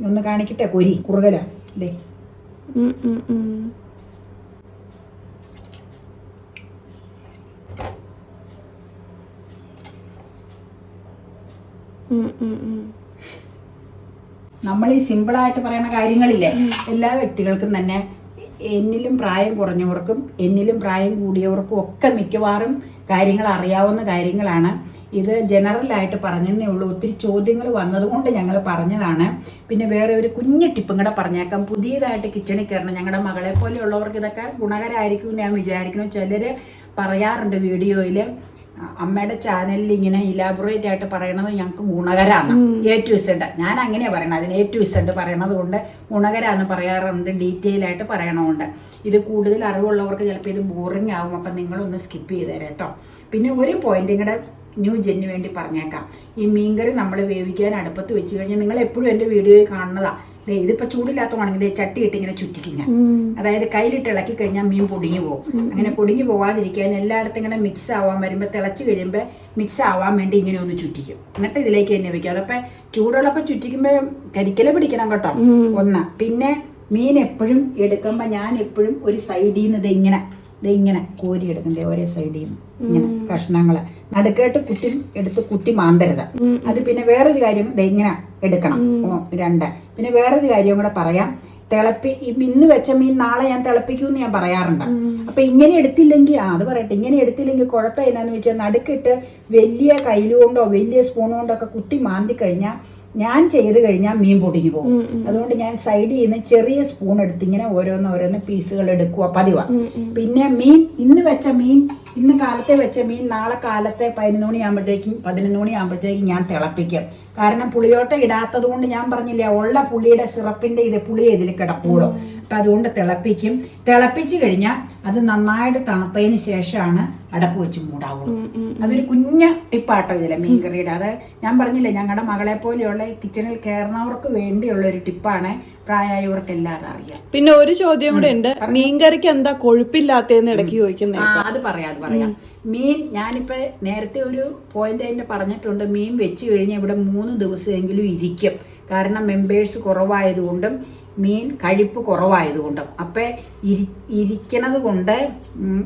ഒന്ന് കാണിക്കട്ടെ കൊരി കുറുകല? ഉം. നമ്മൾ ഈ സിമ്പിളായിട്ട് പറയുന്ന കാര്യങ്ങളില്ലേ എല്ലാ വ്യക്തികൾക്കും തന്നെ എന്നിലും പ്രായം കുറഞ്ഞവർക്കും എന്നിലും പ്രായം കൂടിയവർക്കും ഒക്കെ മിക്കവാറും കാര്യങ്ങൾ അറിയാവുന്ന കാര്യങ്ങളാണ്. ഇത് ജനറലായിട്ട് പറഞ്ഞതേ ഉള്ളൂ. ഒത്തിരി ചോദ്യങ്ങൾ വന്നതുകൊണ്ട് ഞങ്ങൾ പറഞ്ഞതാണ്. പിന്നെ വേറെ ഒരു കുഞ്ഞു ടിപ്പും കൂടെ പറഞ്ഞേക്കാം. പുതിയതായിട്ട് കിച്ചണിൽ കയറണം ഞങ്ങളുടെ മകളെ പോലെയുള്ളവർക്ക് ഇതൊക്കെ ഗുണകരമായിരിക്കും ഞാൻ വിചാരിക്കുന്നു. ചിലർ പറയാറുണ്ട് വീഡിയോയിൽ അമ്മയുടെ ചാനലിൽ ഇങ്ങനെ ഇലാബറേറ്റ് ആയിട്ട് പറയണത് ഞങ്ങൾക്ക് ഗുണകരാന്ന്. എ ടു ഇസഡ് ഞാൻ അങ്ങനെയാണ് പറയണത്. അതിന് എ ടു ഇസഡ് പറയണത് കൊണ്ട് ഗുണകരാന്ന് പറയാറുണ്ട് ഡീറ്റെയിൽ ആയിട്ട് പറയണമുണ്ട് ഇത് കൂടുതൽ അറിവുള്ളവർക്ക് ചിലപ്പോൾ ഇത് ബോറിംഗ് ആവും. അപ്പം നിങ്ങളൊന്ന് സ്കിപ്പ് ചെയ്ത് തരാം കേട്ടോ പിന്നെ ഒരു പോയിന്റ് കൂടെ ന്യൂ ജെന്നിന് വേണ്ടി പറഞ്ഞേക്കാം. ഈ മീൻകറി നമ്മൾ വേവിക്കാൻ അടുപ്പത്ത് വെച്ച് കഴിഞ്ഞാൽ നിങ്ങൾ എപ്പോഴും എന്റെ വീഡിയോയിൽ കാണുന്നതാ. ദേ ഇതിപ്പോൾ ചൂടില്ലാത്തതാണെങ്കിൽ ചട്ടി ഇട്ട് ഇങ്ങനെ ചുറ്റിക്കുക അതായത് കയ്യിലിട്ട് ഇളക്കി കഴിഞ്ഞാൽ മീൻ പൊടിഞ്ഞു പോകും. അങ്ങനെ പൊടിഞ്ഞു പോവാതിരിക്കാൻ എല്ലായിടത്തും ഇങ്ങനെ മിക്സ് ആവാൻ വരുമ്പോൾ തിളച്ച് കഴിയുമ്പോൾ മിക്സ് ആവാൻ വേണ്ടി ഇങ്ങനെ ഒന്ന് ചുറ്റിക്കും. എന്നിട്ട് ഇതിലേക്ക് തന്നെ വെക്കും. അതപ്പോൾ ചൂടുള്ളപ്പോൾ ചുറ്റിക്കുമ്പോൾ കരിക്കല പിടിക്കണം കേട്ടോ. ഒന്ന്. പിന്നെ മീൻ എപ്പോഴും എടുക്കുമ്പോൾ ഞാൻ എപ്പോഴും ഒരു സൈഡിൽ നിന്ന് ഇങ്ങനെ ഇങ്ങനെ കോരി എടുക്കണ്ടേ ഒരേ സൈഡിൽ ഇങ്ങനെ കഷ്ണങ്ങൾ. നടുക്കായിട്ട് കുട്ടി എടുത്ത് കുട്ടി മാന്തരുത്. അത് പിന്നെ വേറൊരു കാര്യം ദേ ഇങ്ങനെ എടുക്കണം. ഓ, രണ്ട്. പിന്നെ വേറൊരു കാര്യം കൂടെ പറയാം. തിളപ്പി ഇന്ന് വെച്ച മീൻ നാളെ ഞാൻ തിളപ്പിക്കൂന്ന് ഞാൻ പറയാറുണ്ട്. അപ്പൊ ഇങ്ങനെ എടുത്തില്ലെങ്കിൽ ആ അത് പറയട്ടെ. ഇങ്ങനെ എടുത്തില്ലെങ്കിൽ കുഴപ്പമില്ലെന്ന് വെച്ചാൽ നടുക്കിട്ട് വലിയ കയ്യിൽ കൊണ്ടോ വലിയ സ്പൂൺ കൊണ്ടോ ഒക്കെ കുട്ടി മാന്തി കഴിഞ്ഞാൽ ഞാൻ ചെയ്ത് കഴിഞ്ഞാൽ മീൻ പൊടിഞ്ഞു പോകും. അതുകൊണ്ട് ഞാൻ സൈഡിൽ നിന്ന് ചെറിയ സ്പൂൺ എടുത്ത് ഇങ്ങനെ ഓരോന്ന് ഓരോന്ന് പീസുകൾ എടുക്കുക പതിവാ. പിന്നെ മീൻ ഇന്ന് വെച്ച മീൻ ഇന്ന് കാലത്തെ വെച്ച മീൻ നാളെ കാലത്തെ പതിനൊന്ന് മണിയാകുമ്പോഴത്തേക്കും പതിനൊന്ന് മണിയാകുമ്പോഴത്തേക്കും ഞാൻ തിളപ്പിക്കും. കാരണം പുളിയോട്ട ഇടാത്തത് കൊണ്ട് ഞാൻ പറഞ്ഞില്ല ഉള്ള പുളിയുടെ സിറപ്പിന്റെ ഇത് പുളി ഇതിൽ കിടക്കൂടും. അപ്പം അതുകൊണ്ട് തിളപ്പിക്കും. തിളപ്പിച്ച് കഴിഞ്ഞാൽ അത് നന്നായിട്ട് തണുത്തതിന് ശേഷമാണ് അടപ്പ് വെച്ച് മൂടാവുള്ളൂ. അതൊരു കുഞ്ഞ ടിപ്പാട്ടോ ഇതിലെ മീൻകറിയുടെ. അത് ഞാൻ പറഞ്ഞില്ലേ ഞങ്ങളുടെ മകളെ പോലെയുള്ള കിച്ചണിൽ കയറുന്നവർക്ക് വേണ്ടിയുള്ള ഒരു ടിപ്പാണ് പ്രായമായവർക്ക് എല്ലാവരും അറിയാം. പിന്നെ ഒരു ചോദ്യം കൂടെ ഉണ്ട്. മീൻകറിക്ക് എന്താ കൊഴുപ്പില്ലാത്തതെന്ന് ഇടയ്ക്ക് ചോദിക്കുന്നത് അത് പറയാം അത് പറയാം. മീൻ ഞാനിപ്പോൾ നേരത്തെ ഒരു പോയിന്റ് തന്നെ പറഞ്ഞിട്ടുണ്ട്. മീൻ വെച്ച് കഴിഞ്ഞാൽ ഇവിടെ മൂന്ന് ദിവസമെങ്കിലും ഇരിക്കും. കാരണം മെമ്പേഴ്സ് കുറവായതുകൊണ്ടും മീൻ കഴിപ്പ് കുറവായതുകൊണ്ടും. അപ്പം ഇരി ഇരിക്കണത് കൊണ്ട്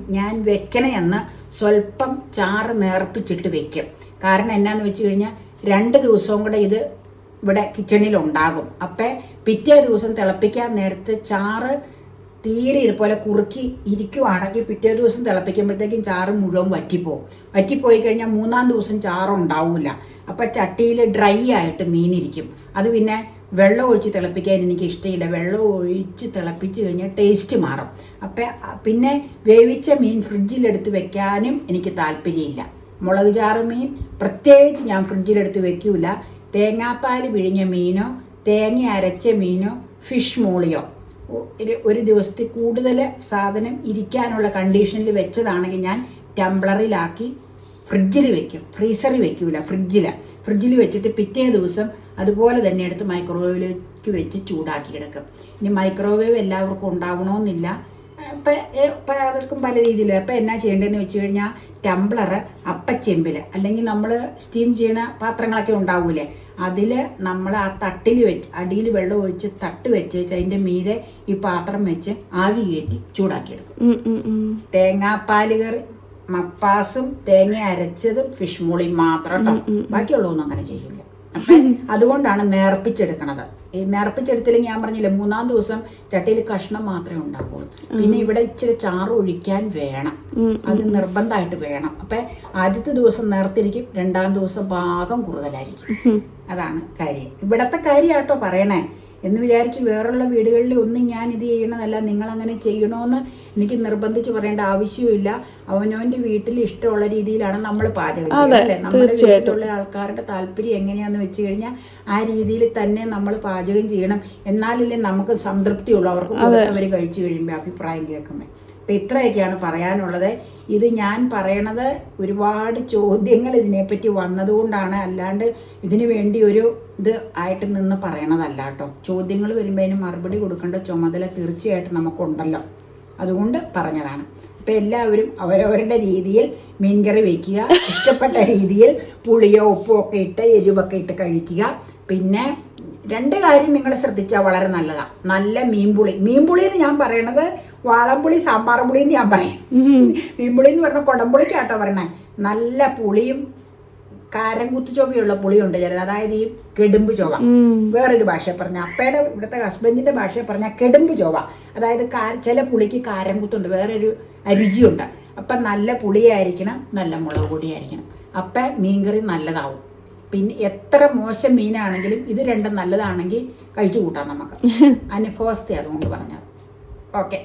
ഞാൻ വെക്കണമെന്ന് സ്വല്പം ചാറ് നേർപ്പിച്ചിട്ട് വെക്കും. കാരണം എന്നാന്ന് വെച്ച് കഴിഞ്ഞാൽ രണ്ട് ദിവസവും കൂടെ ഇത് ഇവിടെ കിച്ചണിൽ ഉണ്ടാകും. അപ്പം പിറ്റേ ദിവസം തിളപ്പിക്കാൻ നേരത്തെ ചാറ് തീരെ ഇതുപോലെ കുറുക്കി ഇരിക്കുവാണെങ്കിൽ പിറ്റേ ദിവസം തിളപ്പിക്കുമ്പോഴത്തേക്കും ചാറ് മുഴുവൻ വറ്റിപ്പോവും. വറ്റിപ്പോയി കഴിഞ്ഞാൽ മൂന്നാം ദിവസം ചാറുണ്ടാവില്ല അപ്പം ചട്ടിയിൽ ഡ്രൈ ആയിട്ട് മീനിരിക്കും. അത് പിന്നെ വെള്ളം ഒഴിച്ച് തിളപ്പിക്കാൻ എനിക്ക് ഇഷ്ടമില്ല. വെള്ളം ഒഴിച്ച് തിളപ്പിച്ച് കഴിഞ്ഞാൽ ടേസ്റ്റ് മാറും. അപ്പം പിന്നെ വേവിച്ച മീൻ ഫ്രിഡ്ജിലെടുത്ത് വെക്കാനും എനിക്ക് താല്പര്യമില്ല. മുളക് ചാറ് മീൻ പ്രത്യേകിച്ച് ഞാൻ ഫ്രിഡ്ജിലെടുത്ത് വെക്കൂല. തേങ്ങാപ്പാൽ പിഴിഞ്ഞ മീനോ തേങ്ങ അരച്ച മീനോ ഫിഷ് മോളിയോ. ഒരു- ദിവസത്തിൽ കൂടുതൽ സാധനം ഇരിക്കാനുള്ള കണ്ടീഷനിൽ വെച്ചതാണെങ്കിൽ ഞാൻ ടംബ്ലറിലാക്കി ഫ്രിഡ്ജിൽ വെക്കും. ഫ്രീസറിൽ വെക്കൂല ഫ്രിഡ്ജിൽ ഫ്രിഡ്ജിൽ വെച്ചിട്ട് പിറ്റേ ദിവസം അതുപോലെ തന്നെ എടുത്ത് മൈക്രോവേവിലേക്ക് വെച്ച് ചൂടാക്കി എടുക്കും. ഇനി മൈക്രോവേവ് എല്ലാവർക്കും ഉണ്ടാവണമെന്നില്ല. ഇപ്പം അവർക്കും പല രീതിയിൽ അപ്പം എന്നാ ചെയ്യേണ്ടതെന്ന് വെച്ച് കഴിഞ്ഞാൽ ടംബ്ലർ അപ്പച്ചെമ്പിൽ അല്ലെങ്കിൽ നമ്മൾ സ്റ്റീം ചെയ്യുന്ന പാത്രങ്ങളൊക്കെ ഉണ്ടാവൂലേ? അതിൽ നമ്മൾ ആ തട്ടിൽ വെച്ച് അടിയിൽ വെള്ളം ഒഴിച്ച് തട്ട് വെച്ച് വെച്ച് അതിന്റെ മീതെ ഈ പാത്രം വെച്ച് ആവി കയറ്റി ചൂടാക്കിയെടുക്കും. തേങ്ങാപ്പാൽ കറി മപ്പാസും തേങ്ങ അരച്ചതും ഫിഷ് മോളിയും മാത്രം ബാക്കിയുള്ളതൊന്നും അങ്ങനെ ചെയ്യില്ല അപ്പം അതുകൊണ്ടാണ് നേർപ്പിച്ചെടുക്കണത്. ഈ നേർപ്പിച്ചെടുത്തില്ലെങ്കിൽ ഞാൻ പറഞ്ഞില്ലേ മൂന്നാം ദിവസം ചട്ടിയിൽ കഷ്ണം മാത്രമേ ഉണ്ടാവുള്ളൂ. പിന്നെ ഇവിടെ ഇച്ചിരി ചാറ് ഒഴിക്കാൻ വേണം. അത് നിർബന്ധമായിട്ട് വേണം. അപ്പം ആദ്യത്തെ ദിവസം നേർത്തിരിക്കും രണ്ടാം ദിവസം പാകം കൂടുതലായിരിക്കും. അതാണ് കാര്യം. ഇവിടത്തെ കാര്യമാട്ടോ പറയണേ. എന്ന് വിചാരിച്ച് വേറുള്ള വീടുകളിൽ ഒന്നും ഞാൻ ഇത് ചെയ്യണതല്ല നിങ്ങൾ അങ്ങനെ ചെയ്യണമെന്ന് എനിക്ക് നിർബന്ധിച്ച് പറയേണ്ട ആവശ്യമില്ല അവനവന്റെ വീട്ടിൽ ഇഷ്ടമുള്ള രീതിയിലാണ് നമ്മൾ പാചകം ചെയ്യുന്നത് അല്ലേ? നമ്മുടെ വീട്ടിലുള്ള ആൾക്കാരുടെ താല്പര്യം എങ്ങനെയാന്ന് വെച്ച് കഴിഞ്ഞാൽ ആ രീതിയിൽ തന്നെ നമ്മൾ പാചകം ചെയ്യണം. എന്നാലല്ലേ നമുക്ക് സംതൃപ്തിയുള്ളൂ. അവർക്ക് അവർ കഴിച്ചു കഴിയുമ്പോൾ അഭിപ്രായം കേൾക്കുന്നത് അപ്പം ഇത്രയൊക്കെയാണ് പറയാനുള്ളത്. ഇത് ഞാൻ പറയണത് ഒരുപാട് ചോദ്യങ്ങൾ ഇതിനെപ്പറ്റി വന്നതുകൊണ്ടാണ്. അല്ലാണ്ട് ഇതിന് വേണ്ടി ഒരു ഇത് ആയിട്ട് നിന്ന് പറയണതല്ല കേട്ടോ. ചോദ്യങ്ങൾ വരുമ്പോൾ മറുപടി കൊടുക്കേണ്ട ചുമതല തീർച്ചയായിട്ടും നമുക്കുണ്ടല്ലോ. അതുകൊണ്ട് പറഞ്ഞതാണ്. അപ്പം എല്ലാവരും അവരവരുടെ രീതിയിൽ മീൻകറി വയ്ക്കുക ഇഷ്ടപ്പെട്ട രീതിയിൽ പുളിയോ ഉപ്പോ ഒക്കെ ഇട്ട് എരിവൊക്കെ ഇട്ട് കഴിക്കുക. പിന്നെ രണ്ട് കാര്യം നിങ്ങൾ ശ്രദ്ധിച്ചാൽ വളരെ നല്ലതാണ് നല്ല മീൻപുളി. മീൻപുളി എന്ന് ഞാൻ പറയണത് വാളംപുളി സാമ്പാർ പുളി എന്ന് ഞാൻ പറയും. മീൻപുളി എന്ന് പറഞ്ഞാൽ കുടംപുളിക്കാട്ടോ പറയണേ. നല്ല പുളിയും കാരം കുത്തു ചൊവ്വയുള്ള പുളിയുണ്ട് ചിലത് അതായത് ഈ കെടുമ്പ് ചൊവ വേറൊരു ഭാഷ പറഞ്ഞ. അപ്പയുടെ ഇവിടുത്തെ ഹസ്ബൻഡിന്റെ ഭാഷ പറഞ്ഞ കെടുമ്പ് ചൊവ അതായത് ചില പുളിക്ക് കാരം കുത്തുണ്ട്. വേറൊരു രുചിയുണ്ട് അപ്പം നല്ല പുളിയായിരിക്കണം നല്ല മുളക് പൊടിയായിരിക്കണം. അപ്പം മീൻകറി നല്ലതാവും. പിന്നെ എത്ര മോശം മീനാണെങ്കിലും ഇത് രണ്ടും നല്ലതാണെങ്കിൽ കഴിച്ചു കൂട്ടാം നമുക്ക്. അനുഭവസ്ഥ അതുകൊണ്ട് പറഞ്ഞത്. ഓക്കെ.